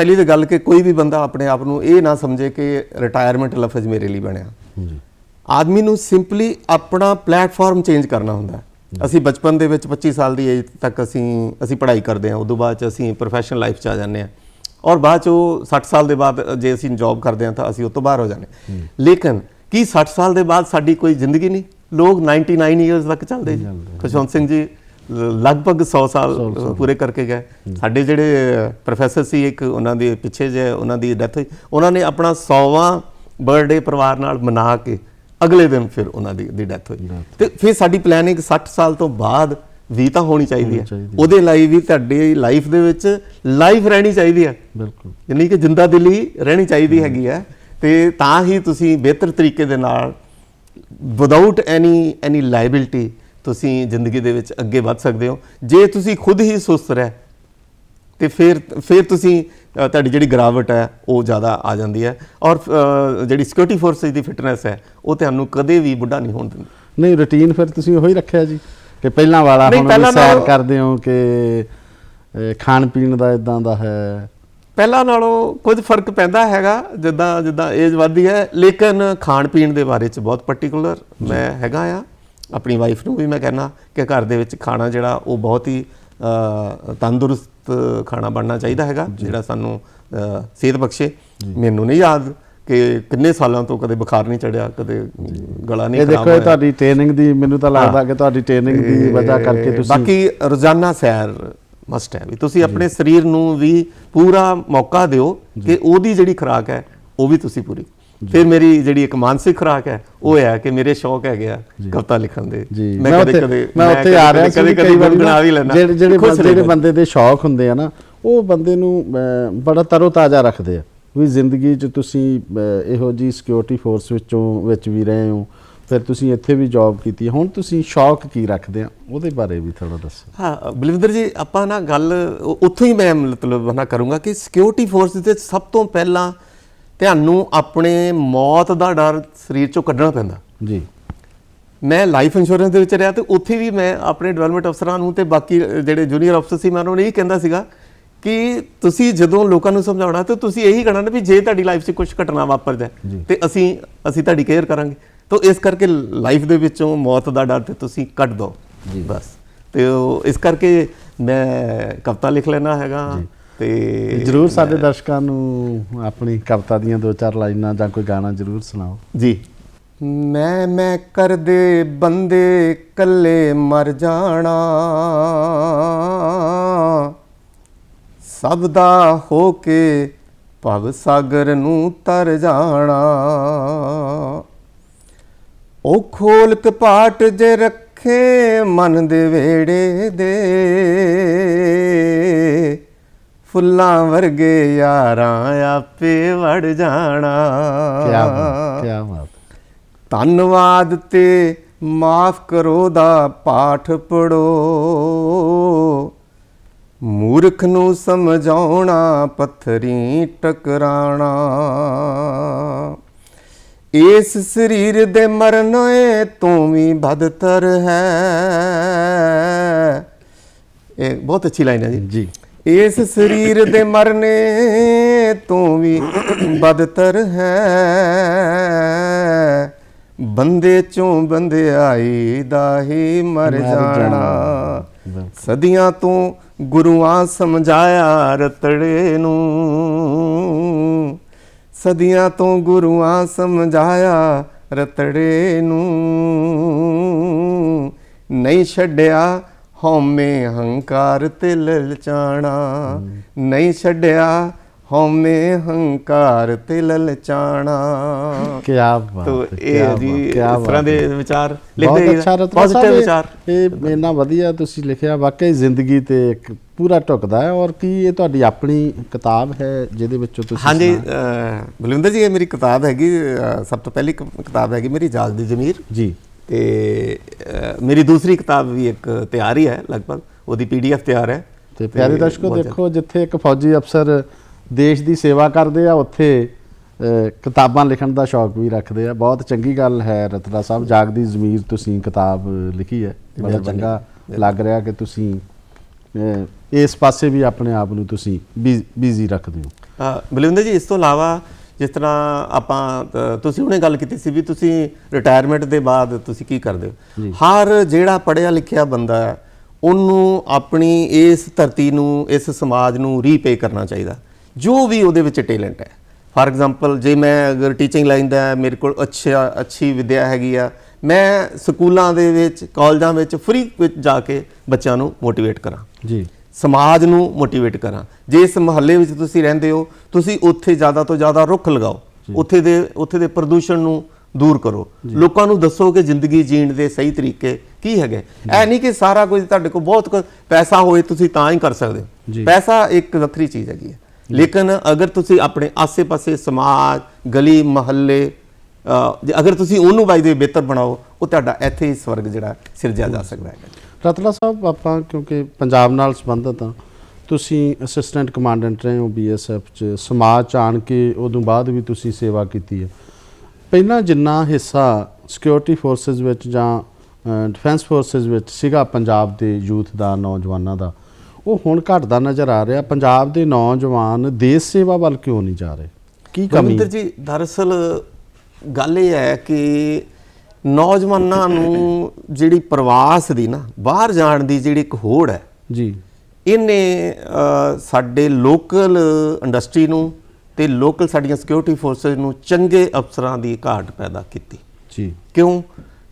ਪਹਿਲੀ ਤਾਂ ਗੱਲ ਕਿ ਕੋਈ ਵੀ ਬੰਦਾ ਆਪਣੇ ਆਪ ਨੂੰ ਇਹ ਨਾ ਸਮਝੇ ਕਿ ਰਿਟਾਇਰਮੈਂਟ ਲਫ਼ਜ਼ ਮੇਰੇ ਲਈ ਬਣਿਆ।
ਜੀ।
ਆਦਮੀ ਨੂੰ ਸਿੰਪਲੀ ਆਪਣਾ ਪਲੇਟਫਾਰਮ ਚੇਂਜ ਕਰਨਾ ਹੁੰਦਾ ਹੈ। ਅਸੀਂ ਬਚਪਨ ਦੇ ਵਿੱਚ 25 ਸਾਲ ਦੀ ਏਜ ਤੱਕ ਅਸੀਂ ਅਸੀਂ ਪੜ੍ਹਾਈ ਕਰਦੇ ਹਾਂ ਉਦੋਂ ਬਾਅਦ ਚ ਅਸੀਂ ਪ੍ਰੋਫੈਸ਼ਨਲ ਲਾਈਫ ਚ ਆ ਜਾਂਦੇ ਹਾਂ। ਔਰ ਬਾਅਦ ਚੋਂ 60 ਸਾਲ ਦੇ ਬਾਅਦ ਜੇ ਅਸੀਂ ਜੌਬ ਕਰਦੇ ਹਾਂ ਤਾਂ ਅਸੀਂ ਉਹ ਤੋਂ ਬਾਹਰ ਹੋ ਜਾਣੇ ਲੇਕਿਨ ਕੀ 60 ਸਾਲ ਦੇ ਬਾਅਦ ਸਾਡੀ ਕੋਈ ਜ਼ਿੰਦਗੀ ਨਹੀਂ? ਲੋਕ 99 ਇਅਰਸ ਤੱਕ ਚੱਲਦੇ ਜੀ। ਖੁਸ਼ਵੰਤ ਸਿੰਘ ਜੀ ਲਗਭਗ 100 ਸਾਲ ਪੂਰੇ ਕਰਕੇ ਗਏ। ਸਾਡੇ ਜਿਹੜੇ ਪ੍ਰੋਫੈਸਰ ਸੀ ਇੱਕ ਉਹਨਾਂ ਦੇ ਪਿੱਛੇ ਜੇ ਉਹਨਾਂ ਦੀ ਡੈਥ ਹੋਈ ਉਹਨਾਂ ਨੇ ਆਪਣਾ 100ਵਾਂ ਬਰਥਡੇ ਪਰਿਵਾਰ ਨਾਲ ਮਨਾ ਕੇ ਅਗਲੇ ਦਿਨ ਫਿਰ ਉਹਨਾਂ ਦੀ ਦੀ ਡੈਥ ਹੋਈ। ਤੇ ਫਿਰ ਸਾਡੀ ਪਲੈਨਿੰਗ 60 ਸਾਲ ਤੋਂ ਬਾਅਦ ਵੀ ਤਾਂ ਹੋਣੀ ਚਾਹੀਦੀ ਹੈ। ਉਹਦੇ ਲਈ ਵੀ ਤੁਹਾਡੀ ਲਾਈਫ ਦੇ ਵਿੱਚ ਲਾਈਫ ਰਹਿਣੀ ਚਾਹੀਦੀ ਹੈ।
ਬਿਲਕੁਲ।
ਯਾਨੀ ਕਿ ਜਿੰਦਾ ਦਿਲੀ ਰਹਿਣੀ ਚਾਹੀਦੀ ਹੈਗੀ ਹੈ। ਤੇ ਤਾਂ ਹੀ ਤੁਸੀਂ ਬਿਹਤਰ ਤਰੀਕੇ ਦੇ ਨਾਲ ਵਿਦਆਊਟ ਐਨੀ ਐਨੀ ਲਾਇਬਿਲਟੀ ਤੁਸੀਂ ਜ਼ਿੰਦਗੀ ਦੇ ਵਿੱਚ ਅੱਗੇ ਵੱਧ ਸਕਦੇ ਹੋ। ਜੇ ਤੁਸੀਂ ਖੁਦ ਹੀ ਸੁਸਤ ਰਹਿ ਤੇ ਫਿਰ ਫਿਰ ਤੁਸੀਂ ਤੁਹਾਡੀ ਜਿਹੜੀ ਗਰਾਵਟ ਹੈ ਉਹ ਜ਼ਿਆਦਾ ਆ ਜਾਂਦੀ ਹੈ। ਔਰ ਜਿਹੜੀ ਸਿਕਿਉਰਿਟੀ ਫੋਰਸਿਸ ਦੀ ਫਿਟਨੈਸ ਹੈ ਉਹ ਤੁਹਾਨੂੰ ਕਦੇ ਵੀ ਬੁੱਢਾ ਨਹੀਂ ਹੋਣ ਦਿੰਦੀ।
ਨਹੀਂ ਰੁਟੀਨ ਫਿਰ ਤੁਸੀਂ ਉਹੀ ਰੱਖਿਆ ਜੀ ਕਿ ਪਹਿਲਾਂ ਵਾਲਾ ਹੁਣ ਸੈਰ ਕਰਦੇ ਹੋ ਕਿ ਖਾਣ ਪੀਣ ਦਾ ਇਦਾਂ ਦਾ ਹੈ।
ਪਹਿਲਾਂ ਨਾਲੋਂ ਕੁਝ ਫ਼ਰਕ ਪੈਂਦਾ ਹੈਗਾ ਜਿੱਦਾਂ ਜਿੱਦਾਂ ਏਜ ਵੱਧਦੀ ਹੈ ਲੇਕਿਨ ਖਾਣ ਪੀਣ ਦੇ ਬਾਰੇ ਚ ਬਹੁਤ ਪਾਰਟਿਕੂਲਰ ਮੈਂ ਹੈਗਾ ਆ। ਆਪਣੀ ਵਾਈਫ ਨੂੰ ਵੀ ਮੈਂ ਕਹਿਣਾ ਕਿ ਘਰ ਦੇ ਵਿੱਚ ਖਾਣਾ ਜਿਹੜਾ ਉਹ ਬਹੁਤ ਹੀ ਤੰਦਰੁਸਤ ਖਾਣਾ ਬਣਨਾ ਚਾਹੀਦਾ ਹੈਗਾ ਜਿਹੜਾ ਸਾਨੂੰ ਸਿਹਤ ਬਖਸ਼ੇ। ਮੈਨੂੰ ਨਹੀਂ ਯਾਦ ਕਿ ਕਿੰਨੇ ਸਾਲਾਂ ਤੋਂ ਕਦੇ ਬੁਖਾਰ ਨਹੀਂ ਚੜਿਆ ਕਦੇ ਗਲਾ ਨਹੀਂ
ਇਹ
ਖਰਾਬ
ਦੇਖੋ ਇਹ
ਹੋਇਆ।
ਤੁਹਾਡੀ ਟ੍ਰੇਨਿੰਗ ਦੀ ਮੈਨੂੰ ਤਾਂ ਲੱਗਦਾ ਕਿ ਤੁਹਾਡੀ ਟ੍ਰੇਨਿੰਗ ਦੀ ਵਜ੍ਹਾ ਕਰਕੇ ਤੁਸੀਂ
ਬਾਕੀ ਰੋਜ਼ਾਨਾ ਸੈਰ ਮਸਟ ਹੈ ਵੀ। ਤੁਸੀਂ ਆਪਣੇ ਸਰੀਰ ਨੂੰ ਵੀ ਪੂਰਾ ਮੌਕਾ ਦਿਓ ਕਿ ਉਹਦੀ ਜਿਹੜੀ ਖੁਰਾਕ ਹੈ ਉਹ ਵੀ ਤੁਸੀਂ ਪੂਰੀ ਫਿਰ ਮੇਰੀ ਜਿਹੜੀ ਇੱਕ ਮਾਨਸਿਕ ਖੁਰਾਕ ਹੈ ਉਹ ਹੈ ਕਿ ਮੇਰੇ ਸ਼ੌਕ ਹੈਗੇ ਆ ਕਵਿਤਾ ਲਿਖਣ ਦੇ। ਮੈਂ ਕਦੇ ਕਦੇ
ਮੈਂ ਉੱਥੇ ਆ ਰਿਹਾ
ਕਦੇ ਕਦੇ ਬਣਾ ਵੀ ਲੈਣਾ
ਜਿਹੜੇ ਜਿਹੜੇ ਬੰਦੇ- ਦੇ ਸ਼ੌਕ ਹੁੰਦੇ ਆ ਨਾ ਉਹ ਬੰਦੇ ਨੂੰ ਬੜਾ ਤਰੋਤਾਜ਼ਾ ਰੱਖਦੇ ਆ ਵੀ ਜ਼ਿੰਦਗੀ 'ਚ ਤੁਸੀਂ ਇਹੋ ਜੀ ਸਿਕਿਉਰਿਟੀ ਫੋਰਸ ਵਿੱਚੋਂ ਵਿੱਚ ਵੀ ਰਹੇ ਹੋ ਫਿਰ ਤੁਸੀਂ ਇੱਥੇ ਵੀ ਜੌਬ ਕੀਤੀ। ਹੁਣ ਤੁਸੀਂ ਸ਼ੌਕ ਕੀ ਰੱਖਦੇ ਆ? ਉਹਦੇ ਬਾਰੇ ਵੀ ਥੋੜਾ ਦੱਸੋ।
ਹਾਂ ਬਲਵਿੰਦਰ ਜੀ ਆਪਾਂ ਨਾ ਗੱਲ ਉੱਥੋਂ ਹੀ ਮੈਂ ਮਤਲਬ ਨਾ ਕਰੂੰਗਾ ਕਿ ਸਿਕਿਉਰਿਟੀ ਫੋਰਸ ਦੇ ਸਭ ਤੋਂ ਪਹਿਲਾਂ ਤੁਹਾਨੂੰ ਆਪਣੇ ਮੌਤ ਦਾ ਡਰ ਸਰੀਰ ਚੋਂ ਕੱਢਣਾ ਪੈਂਦਾ।
ਜੀ।
ਮੈਂ ਲਾਈਫ ਇੰਸ਼ੋਰੈਂਸ ਦੇ ਵਿੱਚ ਰਿਹਾ ਤੇ ਉੱਥੇ ਵੀ ਮੈਂ ਆਪਣੇ ਡਿਵੈਲਪਮੈਂਟ ਅਫਸਰਾਂ ਨੂੰ ਤੇ ਬਾਕੀ ਜਿਹੜੇ ਜੂਨੀਅਰ ਅਫਸਰ ਸੀ ਮੈਂ ਉਹਨਾਂ ਨੂੰ ਇਹ ਕਹਿੰਦਾ ਸੀਗਾ ਕਿ ਤੁਸੀਂ ਜਦੋਂ ਲੋਕਾਂ ਨੂੰ ਸਮਝਾਉਣਾ ਤੇ ਤੁਸੀਂ ਇਹੀ ਕਹਿਣਾ ਨਾ ਵੀ ਜੇ ਤੁਹਾਡੀ ਲਾਈਫ 'ਚ ਕੁਝ ਘਟਨਾ ਵਾਪਰ ਜਾਏ ਤੇ ਅਸੀਂ ਅਸੀਂ ਤੁਹਾਡੀ ਕੇਅਰ ਕਰਾਂਗੇ। ਤਾਂ ਇਸ ਕਰਕੇ ਲਾਈਫ ਦੇ ਵਿੱਚੋਂ ਮੌਤ ਦਾ ਡਰ ਤੇ ਤੁਸੀਂ ਕੱਢ ਦਿਓ ਜੀ। ਬਸ। ਤੇ ਉਹ ਇਸ ਕਰਕੇ ਮੈਂ ਕਵਿਤਾ ਲਿਖ ਲੈਣਾ ਹੈਗਾ। ਤੇ
ਜਰੂਰ ਸਾਡੇ ਦਰਸ਼ਕਾਂ ਨੂੰ ਆਪਣੀ ਕਵਿਤਾ ਦੀਆਂ ਦੋ ਚਾਰ ਲਾਈਨਾਂ ਜਾਂ ਕੋਈ ਗਾਣਾ ਜਰੂਰ ਸੁਣਾਓ।
ਜੀ। ਮੈਂ ਮੈਂ ਕਰਦੇ ਬੰਦੇ ਕੱਲੇ ਮਰ ਜਾਣਾ। ਸਭ ਦਾ ਹੋ ਕੇ ਭਵ ਸਾਗਰ ਨੂੰ ਤਰ ਜਾਣਾ। ਉਹ ਖੋਲ ਕਪਾਟ ਜੇ ਰੱਖੇ ਮਨ ਦੇ ਵੇੜੇ ਦੇ। ਫੁੱਲਾਂ ਵਰਗੇ ਯਾਰਾਂ ਆਪੇ ਵੜ ਜਾਣਾ।
ਕੀ ਬਾਤ ਕੀ ਬਾਤ।
ਧੰਨਵਾਦ ਤੇ ਮਾਫ ਕਰੋ ਦਾ ਪਾਠ ਪੜੋ ਮੂਰਖ ਨੂੰ ਸਮਝਾਉਣਾ ਪੱਥਰੀ ਟਕਰਾਣਾ। ਇਸ ਸਰੀਰ ਦੇ ਮਰਨੇ ਤੋਂ ਵੀ ਬਦਤਰ ਹੈ। ਇਹ ਬਹੁਤ ਅੱਛੀ ਲਾਈਨ ਹੈ ਜੀ।
ਜੀ।
ਇਸ ਸਰੀਰ ਦੇ ਮਰਨੇ ਤੋਂ ਵੀ ਬਦਤਰ ਹੈ। ਬੰਦੇ ਚੋਂ ਬੰਦਿਆਈ ਦਾ ਹੀ ਮਰ ਜਾਣਾ। ਸਦੀਆਂ ਤੋਂ ਗੁਰੂਆਂ ਸਮਝਾਇਆ ਰਤੜੇ ਨੂੰ। ਸਦੀਆਂ ਤੋਂ ਗੁਰੂਆਂ ਸਮਝਾਇਆ ਰਤੜੇ ਨੂੰ। ਨਹੀਂ ਛੱਡਿਆ ਹਉਮੈ ਹੰਕਾਰ ਤੇ ਲਲਚਾਣਾ ਨਹੀਂ ਛੱਡਿਆ ਹਉਮੈ ਹੰਕਾਰ ਤੇ ਲਲਚਾਣਾ
ਕੀ ਬਾਤ
ਤੋ
ਹੈ,
ਇਹ ਜੀ ਇਸ ਤਰ੍ਹਾਂ ਦੇ। ਵਿਚਾਰ ਲਿਖਦੇ ਪੋਜ਼ਿਟਿਵ ਵਿਚਾਰ।
ਇਹ ਇੰਨਾ ਵਧੀਆ ਤੁਸੀਂ ਲਿਖਿਆ ਵਾਕਈ ਜ਼ਿੰਦਗੀ ਤੇ ਇੱਕ ਪੂਰਾ ਢੁਕਦਾ ਹੈ। ਔਰ ਕੀ ਇਹ ਤੁਹਾਡੀ ਆਪਣੀ ਕਿਤਾਬ ਹੈ ਜਿਹਦੇ ਵਿੱਚੋਂ ਤੁਸੀਂ
ਹਾਂਜੀ ਬਲਵਿੰਦਰ ਜੀ ਇਹ ਮੇਰੀ ਕਿਤਾਬ ਹੈਗੀ ਸਭ ਤੋਂ ਪਹਿਲੀ ਕਿਤਾਬ ਹੈਗੀ ਮੇਰੀ ਜਾਗ ਦੀ ਜ਼ਮੀਰ।
ਜੀ।
ਤੇ ਮੇਰੀ ਦੂਸਰੀ ਕਿਤਾਬ ਵੀ ਇੱਕ ਤਿਆਰ ਹੀ ਹੈ ਲਗਭਗ ਉਹਦੀ ਪੀਡੀਐਫ ਤਿਆਰ ਹੈ।
ਤੇ ਪਿਆਰੇ ਦਰਸ਼ਕੋ ਦੇਖੋ ਜਿੱਥੇ ਇੱਕ ਫੌਜੀ ਅਫਸਰ ਦੇਸ਼ ਦੀ ਸੇਵਾ ਕਰਦੇ ਆ ਉੱਥੇ ਕਿਤਾਬਾਂ ਲਿਖਣ ਦਾ ਸ਼ੌਕ ਵੀ ਰੱਖਦੇ ਆ। ਬਹੁਤ ਚੰਗੀ ਗੱਲ ਹੈ ਰਤਨਾ ਸਾਹਿਬ ਜਾਗਦੀ ਜ਼ਮੀਰ ਤੁਸੀਂ ਕਿਤਾਬ ਲਿਖੀ ਹੈ। ਬੜਾ ਚੰਗਾ ਲੱਗ ਰਿਹਾ ਕਿ ਤੁਸੀਂ ਇਸ ਪਾਸੇ ਵੀ ਆਪਣੇ ਆਪ ਨੂੰ ਤੁਸੀਂ ਬਿਜ਼ੀ ਰੱਖਦੇ ਹੋ।
ਬਲਵਿੰਦਰ ਜੀ ਇਸ ਤੋਂ ਇਲਾਵਾ ਜਿਸ ਤਰ੍ਹਾਂ ਆਪਾਂ ਤੁਸੀਂ ਹੁਣੇ ਗੱਲ ਕੀਤੀ ਸੀ ਵੀ ਤੁਸੀਂ ਰਿਟਾਇਰਮੈਂਟ ਦੇ ਬਾਅਦ ਤੁਸੀਂ ਕੀ ਕਰਦੇ ਹੋ? ਹਰ ਜਿਹੜਾ ਪੜ੍ਹਿਆ ਲਿਖਿਆ ਬੰਦਾ ਹੈ ਉਹਨੂੰ ਆਪਣੀ ਇਸ ਧਰਤੀ ਨੂੰ ਇਸ ਸਮਾਜ ਨੂੰ ਰੀਪੇ ਕਰਨਾ ਚਾਹੀਦਾ। ਜੋ ਵੀ ਉਹਦੇ ਵਿੱਚ ਟੈਲੈਂਟ ਹੈ। ਫਾਰ ਐਗਜ਼ਾਮਪਲ ਜੇ ਮੈਂ ਅਗਰ ਟੀਚਿੰਗ ਲਾਈਨ ਦਾ ਮੇਰੇ ਕੋਲ ਅੱਛਾ ਅੱਛੀ ਵਿਦਿਆ ਹੈਗੀ ਆ ਮੈਂ ਸਕੂਲਾਂ ਦੇ ਵਿੱਚ ਕਾਲਜਾਂ ਵਿੱਚ ਫ੍ਰੀ ਵਿੱਚ ਜਾ ਕੇ ਬੱਚਿਆਂ ਨੂੰ ਮੋਟੀਵੇਟ ਕਰਾਂ।
ਜੀ।
ਸਮਾਜ ਨੂੰ ਮੋਟੀਵੇਟ ਕਰਾਂ। ਜੇ ਇਸ ਮਹੱਲੇ ਵਿੱਚ ਤੁਸੀਂ ਰਹਿੰਦੇ ਹੋ ਤੁਸੀਂ ਉੱਥੇ ਜ਼ਿਆਦਾ ਤੋਂ ਜ਼ਿਆਦਾ ਰੁੱਖ ਲਗਾਓ। ਉੱਥੇ ਦੇ ਉੱਥੇ ਦੇ ਪ੍ਰਦੂਸ਼ਣ ਨੂੰ ਦੂਰ ਕਰੋ। ਲੋਕਾਂ ਨੂੰ ਦੱਸੋ ਕਿ ਜ਼ਿੰਦਗੀ ਜੀਣ ਦੇ ਸਹੀ ਤਰੀਕੇ ਕੀ ਹੈਗੇ। ਐ ਨਹੀਂ ਕਿ ਸਾਰਾ ਕੁਝ ਤੁਹਾਡੇ ਕੋਲ ਬਹੁਤ ਪੈਸਾ ਹੋਏ ਤੁਸੀਂ ਤਾਂ ਹੀ ਕਰ ਸਕਦੇ। ਹੋ। ਪੈਸਾ ਇੱਕ ਵੱਖਰੀ ਚੀਜ਼ ਹੈਗੀ ਹੈ। ਲੇਕਿਨ ਅਗਰ ਤੁਸੀਂ ਆਪਣੇ ਆਸੇ-ਪਾਸੇ ਸਮਾਜ ਗਲੀ ਮਹੱਲੇ ਅਗਰ ਤੁਸੀਂ ਉਹਨੂੰ ਬਾਈ ਦੇ ਬਿਹਤਰ ਬਣਾਓ ਉਹ ਤੁਹਾਡਾ ਇੱਥੇ ਹੀ ਸਵਰਗ ਜਿਹੜਾ ਸਿਰਜਿਆ ਜਾ ਸਕਦਾ ਹੈ
ਰਤਲਾ ਸਾਹਿਬ, ਆਪਾਂ ਕਿਉਂਕਿ ਪੰਜਾਬ ਨਾਲ ਸੰਬੰਧਿਤ ਹਾਂ, ਤੁਸੀਂ ਅਸਿਸਟੈਂਟ ਕਮਾਂਡੈਂਟ ਰਹੇ ਹੋ ਬੀਐਸਐਫ ਚ, ਸਮਾਜ ਚ ਆਣ ਕੇ ਉਦੋਂ ਬਾਅਦ ਵੀ ਤੁਸੀਂ ਸੇਵਾ ਕੀਤੀ ਹੈ। ਪਹਿਲਾਂ ਜਿੰਨਾ ਹਿੱਸਾ ਸਿਕਿਉਰਿਟੀ ਫੋਰਸਸ ਵਿੱਚ ਜਾਂ ਡਿਫੈਂਸ ਫੋਰਸਸ ਵਿੱਚ ਸੀਗਾ ਪੰਜਾਬ ਦੇ ਯੂਥ ਦਾ, ਨੌਜਵਾਨਾਂ ਦਾ, ਉਹ ਹੁਣ ਘਟਦਾ ਨਜ਼ਰ ਆ ਰਿਹਾ। ਪੰਜਾਬ ਦੇ ਨੌਜਵਾਨ ਦੇਸ਼ ਸੇਵਾ ਵੱਲ ਕਿਉਂ ਨਹੀਂ ਜਾ ਰਹੇ? ਕੀ ਕਮੀ
ਜੀ, ਦਰਅਸਲ ਗੱਲ ਇਹ ਹੈ ਕਿ ਨੌਜਵਾਨਾਂ ਨੂੰ ਜਿਹੜੀ ਪ੍ਰਵਾਸ ਦੀ ਨਾ ਬਾਹਰ ਜਾਣ ਦੀ ਜਿਹੜੀ ਇੱਕ ਹੋੜ ਹੈ
ਜੀ।
ਇਹਨੇ ਸਾਡੇ ਲੋਕਲ ਇੰਡਸਟਰੀ ਨੂੰ ਤੇ ਲੋਕਲ ਸਾਡੀਆਂ ਸਿਕਿਉਰਿਟੀ ਫੋਰਸਸ ਨੂੰ ਚੰਗੇ ਅਫਸਰਾਂ ਦੀ ਘਾਟ ਪੈਦਾ ਕੀਤੀ।
ਜੀ।
ਕਿਉਂ?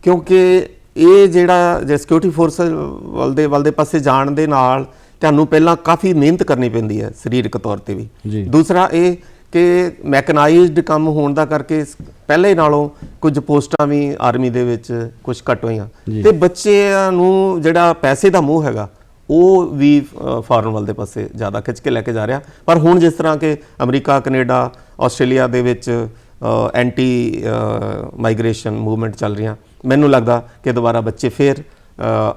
ਕਿਉਂਕਿ ਇਹ ਜਿਹੜਾ ਜੇ ਸਿਕਿਉਰਿਟੀ ਫੋਰਸ ਵੱਲ ਦੇ ਵੱਲ ਦੇ ਪਾਸੇ ਜਾਣ ਦੇ ਨਾਲ ਤੁਹਾਨੂੰ ਪਹਿਲਾਂ ਕਾਫੀ ਮਿਹਨਤ ਕਰਨੀ ਪੈਂਦੀ ਹੈ ਸਰੀਰਕ ਤੌਰ ਤੇ ਵੀ। ਦੂਸਰਾ ਇਹ ਕਿ ਮੈਕਨਾਈਜ਼ਡ ਕੰਮ ਹੋਣ ਦਾ ਕਰਕੇ ਪਹਿਲੇ ਨਾਲੋਂ ਕੁਝ ਪੋਸਟਾਂ ਵੀ ਆਰਮੀ ਦੇ ਵਿੱਚ ਕੁਝ ਘੱਟ ਹੋਈਆਂ। ਤੇ ਬੱਚਿਆਂ ਨੂੰ ਜਿਹੜਾ ਪੈਸੇ ਦਾ ਮੋਹ ਹੈਗਾ ਉਹ ਵੀ ਫਾਰਨ ਵੱਲ ਦੇ ਪਾਸੇ ਜ਼ਿਆਦਾ ਖਿੱਚ ਕੇ ਲੈ ਕੇ ਜਾ ਰਿਹਾ। ਪਰ ਹੁਣ ਜਿਸ ਤਰ੍ਹਾਂ ਕਿ ਅਮਰੀਕਾ ਕੈਨੇਡਾ ਆਸਟ੍ਰੇਲੀਆ ਦੇ ਵਿੱਚ ਐਂਟੀ ਮਾਈਗ੍ਰੇਸ਼ਨ ਮੂਵਮੈਂਟ ਚੱਲ ਰਹੀਆਂ। ਮੈਨੂੰ ਲੱਗਦਾ ਕਿ ਦੁਬਾਰਾ ਬੱਚੇ ਫਿਰ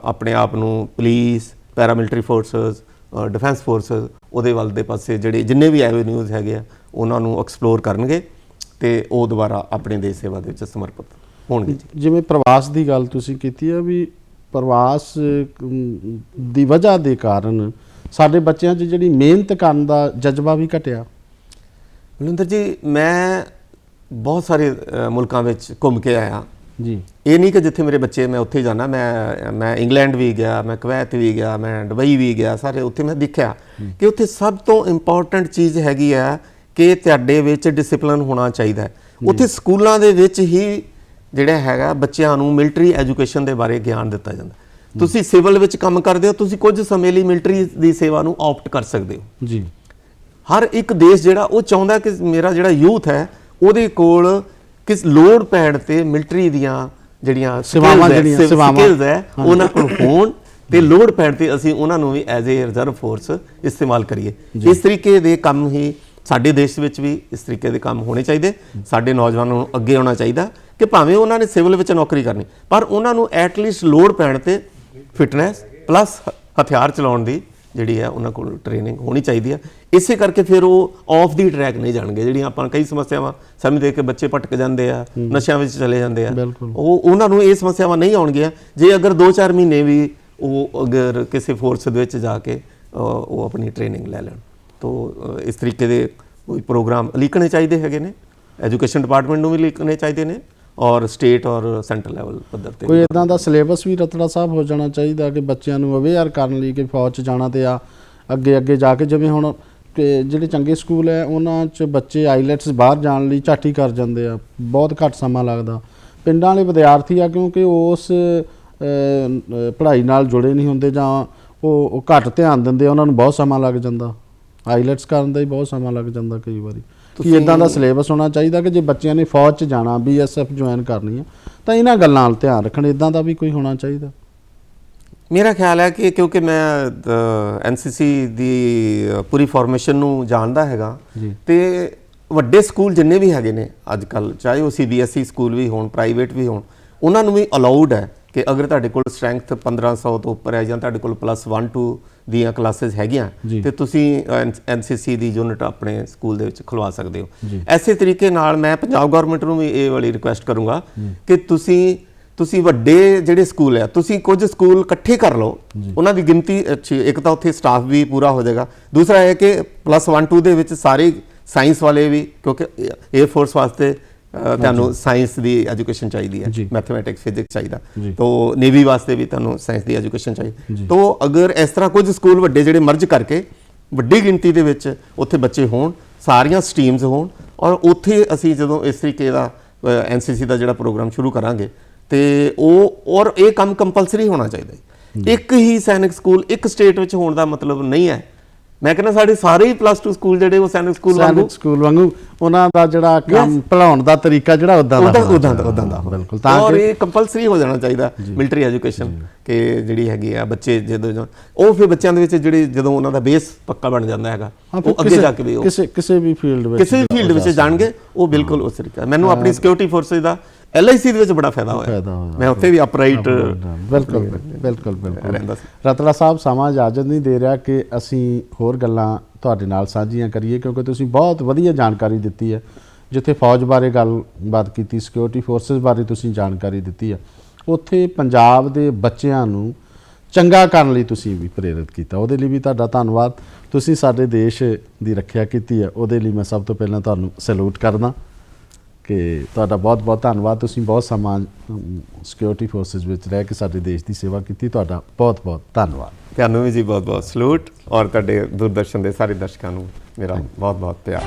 ਆਪਣੇ ਆਪ ਨੂੰ police paramilitary forces defence forces ਉਹਦੇ ਵੱਲ ਦੇ ਪਾਸੇ ਜਿਹੜੇ ਜਿੰਨੇ ਵੀ ਐਵੇਨਿਊਜ਼ ਹੈਗੇ ਆ ਉਹਨਾਂ ਨੂੰ ਐਕਸਪਲੋਰ ਕਰਨਗੇ ਤੇ ਉਹ ਦੁਬਾਰਾ ਆਪਣੀ ਦੇਸ਼ ਸੇਵਾ ਦੇ ਵਿੱਚ ਸਮਰਪਿਤ ਹੋਣਗੇ
ਜਿਵੇਂ ਪ੍ਰਵਾਸ ਦੀ ਗੱਲ ਤੁਸੀਂ ਕੀਤੀ ਹੈ ਵੀ ਪ੍ਰਵਾਸ ਦੀ ਵਜ੍ਹਾ ਦੇ ਕਾਰਨ ਸਾਡੇ ਬੱਚਿਆਂ 'ਚ ਜਿਹੜੀ ਮਿਹਨਤ ਕਰਨ ਦਾ ਜਜ਼ਬਾ ਵੀ ਘਟਿਆ।
ਮਨਿੰਦਰ ਜੀ ਮੈਂ ਬਹੁਤ ਸਾਰੇ ਮੁਲਕਾਂ ਵਿੱਚ ਘੁੰਮ ਕੇ ਆਇਆ।
ਜੀ।
ਇਹ ਨਹੀਂ ਕਿ ਜਿੱਥੇ ਮੇਰੇ ਬੱਚੇ ਮੈਂ ਉੱਥੇ ਜਾਣਾ ਮੈਂ ਮੈਂ ਇੰਗਲੈਂਡ ਵੀ ਗਿਆ ਮੈਂ ਕੁਵੈਤ ਵੀ ਗਿਆ ਮੈਂ ਦੁਬਈ ਵੀ ਗਿਆ ਸਾਰੇ ਉੱਥੇ ਮੈਂ ਦੇਖਿਆ ਕਿ ਉੱਥੇ ਸਭ ਤੋਂ ਇੰਪੋਰਟੈਂਟ ਚੀਜ਼ ਹੈਗੀ ਆ ਕਿ ਤੁਹਾਡੇ ਵਿੱਚ ਡਿਸਪਲਿਨ ਹੋਣਾ ਚਾਹੀਦਾ ਹੈ। ਉੱਥੇ ਸਕੂਲਾਂ ਦੇ ਵਿੱਚ ਹੀ ਜਿਹੜਾ ਹੈਗਾ ਬੱਚਿਆਂ ਨੂੰ ਮਿਲਟਰੀ ਐਜੂਕੇਸ਼ਨ ਦੇ ਬਾਰੇ ਗਿਆਨ ਦਿੱਤਾ ਜਾਂਦਾ। ਤੁਸੀਂ ਸਿਵਲ ਵਿੱਚ ਕੰਮ ਕਰਦੇ ਹੋ ਤੁਸੀਂ ਕੁਝ ਸਮੇਂ ਲਈ ਮਿਲਟਰੀ ਦੀ ਸੇਵਾ ਨੂੰ ਆਪਟ ਕਰ ਸਕਦੇ ਹੋ।
ਜੀ।
ਹਰ ਇੱਕ ਦੇਸ਼ ਜਿਹੜਾ ਉਹ ਚਾਹੁੰਦਾ ਕਿ ਮੇਰਾ ਜਿਹੜਾ ਯੂਥ ਹੈ ਉਹਦੇ ਕੋਲ ਕਿਸ ਲੋੜ ਪੈਣ ਤੇ ਮਿਲਟਰੀ ਦੀਆਂ ਜਿਹੜੀਆਂ
ਸੇਵਾਵਾਂ ਜਿਹੜੀਆਂ,
ਸਿਵ-
ਸੇਵਾਵਾਂ।
ਹੈ ਉਹਨਾਂ ਕੋਲ ਹੋਣ ਤੇ ਲੋੜ ਪੈਣ ਤੇ ਅਸੀਂ ਉਹਨਾਂ ਨੂੰ ਵੀ ਐਜ਼ ਅ ਰਿਜ਼ਰਵ ਫੋਰਸ ਇਸਤੇਮਾਲ ਕਰੀਏ। ਇਸ ਤਰੀਕੇ ਦੇ ਕੰਮ ਹੀ ਸਾਡੇ ਦੇਸ਼ ਵਿੱਚ ਵੀ ਇਸ ਤਰੀਕੇ ਦੇ ਕੰਮ ਹੋਣੇ ਚਾਹੀਦੇ। ਸਾਡੇ ਨੌਜਵਾਨਾਂ ਨੂੰ ਅੱਗੇ ਆਉਣਾ ਚਾਹੀਦਾ ਕਿ ਭਾਵੇਂ ਉਹਨਾਂ ਨੇ ਸਿਵਲ ਵਿੱਚ ਨੌਕਰੀ ਕਰਨੀ ਪਰ ਉਹਨਾਂ ਨੂੰ ਐਟਲੀਸਟ ਲੋੜ ਪੈਣ ਤੇ ਫਿਟਨੈਸ ਪਲੱਸ ਹਥਿਆਰ ਚਲਾਉਣ ਦੀ ਜਿਹੜੀ ਹੈ ਉਹਨਾਂ ਕੋਲ ਟ੍ਰੇਨਿੰਗ ਹੋਣੀ ਚਾਹੀਦੀ ਹੈ ਇਸੇ ਕਰਕੇ ਫਿਰ ਉਹ ਆਫ ਦੀ ਟਰੈਕ ਨਹੀਂ ਜਾਣਗੇ। ਜਿਹੜੀਆਂ ਆਪਾਂ ਕਈ ਸਮੱਸਿਆਵਾਂ ਸਮਝਦੇ ਕਿ ਬੱਚੇ ਭਟਕ ਜਾਂਦੇ ਆ ਨਸ਼ਿਆਂ ਵਿੱਚ ਚਲੇ ਜਾਂਦੇ ਆ। ਉਹ ਉਹਨਾਂ ਨੂੰ ਇਹ ਸਮੱਸਿਆਵਾਂ ਨਹੀਂ ਆਉਣਗੀਆਂ। ਜੇ ਅਗਰ 2-4 ਮਹੀਨੇ ਵੀ ਉਹ ਅਗਰ ਕਿਸੇ ਫੋਰਸ ਦੇ ਵਿੱਚ ਜਾ ਕੇ ਉਹ ਆਪਣੀ ਟ੍ਰੇਨਿੰਗ ਲੈ ਲੈਣ। ਤੋਂ ਇਸ ਤਰੀਕੇ ਦੇ ਕੋਈ ਪ੍ਰੋਗਰਾਮ ਲਿਖਣੇ ਚਾਹੀਦੇ ਹੈਗੇ ਨੇ। ਐਜੂਕੇਸ਼ਨ ਡਿਪਾਰਟਮੈਂਟ ਨੂੰ ਵੀ ਲਿਖਣੇ ਚਾਹੀਦੇ ਨੇ। ਔਰ ਸਟੇਟ ਔਰ ਸੈਂਟਰਲ ਲੈਵਲ ਪੱਧਰ ਤੇ
ਕੋਈ ਇਦਾਂ ਦਾ ਸਿਲੇਬਸ ਵੀ ਰਤੜਾ ਸਾਹਿਬ ਹੋ ਜਾਣਾ ਚਾਹੀਦਾ ਕਿ ਬੱਚਿਆਂ ਨੂੰ ਅਵੇਅਰ ਕਰਨ ਲਈ ਕਿ ਫੌਜ 'ਚ ਜਾਣਾ ਤੇ ਆ ਅੱਗੇ ਅੱਗੇ ਜਾ ਕੇ ਜਿਵੇਂ ਹੁਣ ਕਿ ਜਿਹੜੇ ਚੰਗੇ ਸਕੂਲ ਹੈ, ਉਹਨਾਂ 'ਚ ਬੱਚੇ ਆਈਲੈਟਸ ਬਾਹਰ ਜਾਣ ਲਈ ਝਾਟੀ ਕਰ ਜਾਂਦੇ ਆ। ਬਹੁਤ ਘੱਟ ਸਮਾਂ ਲੱਗਦਾ। ਪਿੰਡਾਂ ਵਾਲੇ ਵਿਦਿਆਰਥੀ ਆ ਕਿਉਂਕਿ ਉਸ ਪੜ੍ਹਾਈ ਨਾਲ ਜੁੜੇ ਨਹੀਂ ਹੁੰਦੇ ਜਾਂ ਉਹ ਘੱਟ ਧਿਆਨ ਦਿੰਦੇ ਉਹਨਾਂ ਨੂੰ ਬਹੁਤ ਸਮਾਂ ਲੱਗ ਜਾਂਦਾ। ਆਈਲੈਟਸ ਕਰਨ ਦਾ ਹੀ ਬਹੁਤ ਸਮਾਂ ਲੱਗ ਜਾਂਦਾ ਕਈ ਵਾਰੀ। ਕੀ ਇਦਾਂ ਦਾ ਸਿਲੇਬਸ ਹੋਣਾ ਚਾਹੀਦਾ ਕਿ ਜੇ ਬੱਚਿਆਂ ਨੇ ਫੌਜ 'ਚ ਜਾਣਾ ਬੀਐਸਐਫ ਜੁਆਇਨ ਕਰਨੀ ਆ ਤਾਂ ਇਹਨਾਂ ਗੱਲਾਂ ਵੱਲ ਧਿਆਨ ਰੱਖਣ ਇਦਾਂ ਦਾ ਵੀ ਕੋਈ ਹੋਣਾ ਚਾਹੀਦਾ?
ਮੇਰਾ ਖਿਆਲ ਹੈ ਕਿ ਕਿਉਂਕਿ ਮੈਂ ਐਨਸੀਸੀ ਦੀ ਪੂਰੀ ਫਾਰਮੇਸ਼ਨ ਨੂੰ ਜਾਣਦਾ ਹੈਗਾ। ਤੇ ਵੱਡੇ ਸਕੂਲ ਜਿੰਨੇ ਵੀ ਹੈਗੇ ਨੇ ਅੱਜ ਕੱਲ ਚਾਹੇ ਉਹ ਸੀਬੀਐਸਈ ਸਕੂਲ ਵੀ ਹੋਣ ਪ੍ਰਾਈਵੇਟ ਵੀ ਹੋਣ ਉਹਨਾਂ ਨੂੰ ਵੀ ਅਲਾਉਡ ਹੈ। ਕਿ ਅਗਰ ਤੁਹਾਡੇ ਕੋਲ ਸਟਰੈਂਥ 1500 ਤੋਂ ਉੱਪਰ ਹੈ ਜਾਂ ਤੁਹਾਡੇ ਕੋਲ ਪਲੱਸ 1 2 ਦੀਆਂ ਕਲਾਸਿਸ ਹੈਗੀਆਂ। ਤੇ ਤੁਸੀਂ ਐਨਸੀਸੀ ਦੀ ਯੂਨਿਟ ਆਪਣੇ ਸਕੂਲ ਦੇ ਵਿੱਚ ਖੁਲਵਾ ਸਕਦੇ ਹੋ। ਐਸੇ ਤਰੀਕੇ ਨਾਲ ਮੈਂ ਪੰਜਾਬ ਗਵਰਨਮੈਂਟ ਨੂੰ ਵੀ ਇਹ ਵਾਲੀ ਰਿਕੁਐਸਟ ਕਰੂੰਗਾ ਕਿ ਤੁਸੀਂ ਤੁਸੀਂ ਵੱਡੇ ਜਿਹੜੇ ਸਕੂਲ ਆ ਤੁਸੀਂ ਕੁਝ ਸਕੂਲ ਇਕੱਠੇ ਕਰ ਲਓ। ਉਹਨਾਂ ਦੀ ਗਿਣਤੀ ਅੱਛੀ ਇੱਕ ਤਾਂ ਉੱਥੇ ਸਟਾਫ ਵੀ ਪੂਰਾ ਹੋ ਜਾਏਗਾ। ਦੂਸਰਾ ਇਹ ਕਿ ਪਲੱਸ 1 2 ਦੇ ਵਿੱਚ ਸਾਰੇ ਸਾਇੰਸ ਵਾਲੇ ਵੀ ਕਿਉਂਕਿ 에ਅਰ ਫੋਰਸ ਵਾਸਤੇ ਤੁਹਾਨੂੰ ਸਾਇੰਸ ਦੀ ਐਜੂਕੇਸ਼ਨ ਚਾਹੀਦੀ ਹੈ। ਮੈਥਮੈਟਿਕਸ ਫਿਜ਼ਿਕਸ ਚਾਹੀਦਾ। ਤੋ ਨੇਵੀ ਵਾਸਤੇ ਵੀ ਤੁਹਾਨੂੰ ਸਾਇੰਸ ਦੀ ਐਜੂਕੇਸ਼ਨ ਚਾਹੀਦੀ ਤੋ ਅਗਰ ਇਸ ਤਰ੍ਹਾਂ ਕੁਝ ਸਕੂਲ ਵੱਡੇ ਜਿਹੜੇ ਮਰਜ ਕਰਕੇ ਵੱਡੀ ਗਿਣਤੀ ਦੇ ਵਿੱਚ ਉੱਥੇ ਬੱਚੇ ਹੋਣ ਸਾਰੀਆਂ ਸਟਰੀਮਸ ਹੋਣ ਔਰ ਉੱਥੇ ਅਸੀਂ ਜਦੋਂ ਇਸ ਤਰੀਕੇ ਦਾ ਐਨਸੀਸੀ ਦਾ ਜਿਹੜਾ ਪ੍ਰੋਗਰਾਮ ਸ਼ੁਰੂ ਕਰਾਂਗੇ ਤੇ ਉਹ ਔਰ ਇਹ ਕੰਮ ਕੰਪਲਸਰੀ ਹੋਣਾ ਚਾਹੀਦਾ ਹੈ। ਇੱਕ ਹੀ ਸੈਨਿਕ ਸਕੂਲ ਇੱਕ ਸਟੇਟ ਵਿੱਚ ਹੋਣ ਦਾ ਮਤਲਬ ਨਹੀਂ ਹੈ। ਮੈਂ ਕਹਿੰਦਾ ਸਾਡੇ ਸਾਰੇ ਹੀ ਪਲੱਸ 2 ਸਕੂਲ ਜਿਹੜੇ ਉਹ ਸੈਨਿਕ ਸਕੂਲ ਵਾਂਗੂ।
ਸੈਨਿਕ ਸਕੂਲ ਵਾਂਗੂ ਉਹਨਾਂ ਦਾ ਜਿਹੜਾ ਕੰਮ ਪੜਾਉਣ ਦਾ ਤਰੀਕਾ ਜਿਹੜਾ ਉਦਾਂ ਦਾ
ਉਦਾਂ ਦਾ। ਉਦਾਂ ਦਾ।
ਬਿਲਕੁਲ ਤਾਂ
ਔਰ
ਕਿ
ਇਹ ਕੰਪਲਸਰੀ ਹੋ ਜਾਣਾ ਚਾਹੀਦਾ ਮਿਲਟਰੀ ਐਜੂਕੇਸ਼ਨ ਕਿ ਜਿਹੜੀ ਹੈਗੀ ਆ ਬੱਚੇ ਜਦੋਂ ਉਹ ਫਿਰ ਬੱਚਿਆਂ ਦੇ ਵਿੱਚ ਜਿਹੜੀ ਜਦੋਂ ਉਹਨਾਂ ਦਾ ਬੇਸ ਪੱਕਾ ਬਣ ਜਾਂਦਾ ਹੈਗਾ ਉਹ ਅੱਗੇ ਜਾ ਕੇ ਵੀ ਉਹ
ਕਿਸੇ ਕਿਸੇ ਵੀ ਫੀਲਡ ਵਿੱਚ
ਕਿਸੇ ਵੀ ਫੀਲਡ ਵਿੱਚ ਜਾਣਗੇ ਉਹ ਬਿਲਕੁਲ ਉਸ ਤਰੀਕੇ ਮੈਨੂੰ ਆਪਣੀ ਸਿਕਿਉਰਿਟੀ ਫੋਰਸਸ ਦਾ ਐਲਆਈਸੀ ਦੇ ਵਿੱਚ ਬੜਾ ਫਾਇਦਾ ਹੋਇਆ।
ਫਾਇਦਾ ਹੋਇਆ।
ਮੈਂ ਉੱਥੇ ਵੀ ਅਪਰਾਈਟ
ਬਿਲਕੁਲ ਬਿਲਕੁਲ ਬਿਲਕੁਲ। ਰਤਲਾ ਸਾਹਿਬ ਸਮਾਂ ਇਜਾਜ਼ਤ ਨਹੀਂ ਦੇ ਰਿਹਾ ਕਿ ਅਸੀਂ ਹੋਰ ਗੱਲਾਂ ਤੁਹਾਡੇ ਨਾਲ ਸਾਂਝੀਆਂ ਕਰੀਏ ਕਿਉਂਕਿ ਤੁਸੀਂ ਬਹੁਤ ਵਧੀਆ ਜਾਣਕਾਰੀ ਦਿੱਤੀ ਹੈ। ਜਿੱਥੇ ਫੌਜ ਬਾਰੇ ਗੱਲਬਾਤ ਕੀਤੀ ਸਿਕਿਉਰਿਟੀ ਫੋਰਸਸ ਬਾਰੇ ਤੁਸੀਂ ਜਾਣਕਾਰੀ ਦਿੱਤੀ ਹੈ। ਉੱਥੇ ਪੰਜਾਬ ਦੇ ਬੱਚਿਆਂ ਨੂੰ ਚੰਗਾ ਕਰਨ ਲਈ ਤੁਸੀਂ ਵੀ ਪ੍ਰੇਰਿਤ ਕੀਤਾ। ਉਹਦੇ ਲਈ ਵੀ ਤੁਹਾਡਾ ਧੰਨਵਾਦ। ਤੁਸੀਂ ਸਾਡੇ ਦੇਸ਼ ਦੀ ਰੱਖਿਆ ਕੀਤੀ ਹੈ। ਉਹਦੇ ਲਈ ਮੈਂ ਸਭ ਤੋਂ ਪਹਿਲਾਂ ਤੁਹਾਨੂੰ ਸੈਲੂਟ ਕਰਦਾ। ਕਿ ਤੁਹਾਡਾ ਬਹੁਤ ਬਹੁਤ ਧੰਨਵਾਦ। ਤੁਸੀਂ ਬਹੁਤ ਸਮਾਂ ਸਿਕਿਉਰਿਟੀ ਫੋਰਸਸ ਵਿੱਚ ਰਹਿ ਕੇ ਸਾਡੇ ਦੇਸ਼ ਦੀ ਸੇਵਾ ਕੀਤੀ। ਤੁਹਾਡਾ ਬਹੁਤ ਬਹੁਤ ਧੰਨਵਾਦ।
ਤੁਹਾਨੂੰ ਵੀ ਜੀ ਬਹੁਤ ਬਹੁਤ ਸਲੂਟ ਔਰ ਤੁਹਾਡੇ ਦੂਰਦਰਸ਼ਨ ਦੇ ਸਾਰੇ ਦਰਸ਼ਕਾਂ ਨੂੰ ਮੇਰਾ ਬਹੁਤ ਬਹੁਤ ਪਿਆਰ।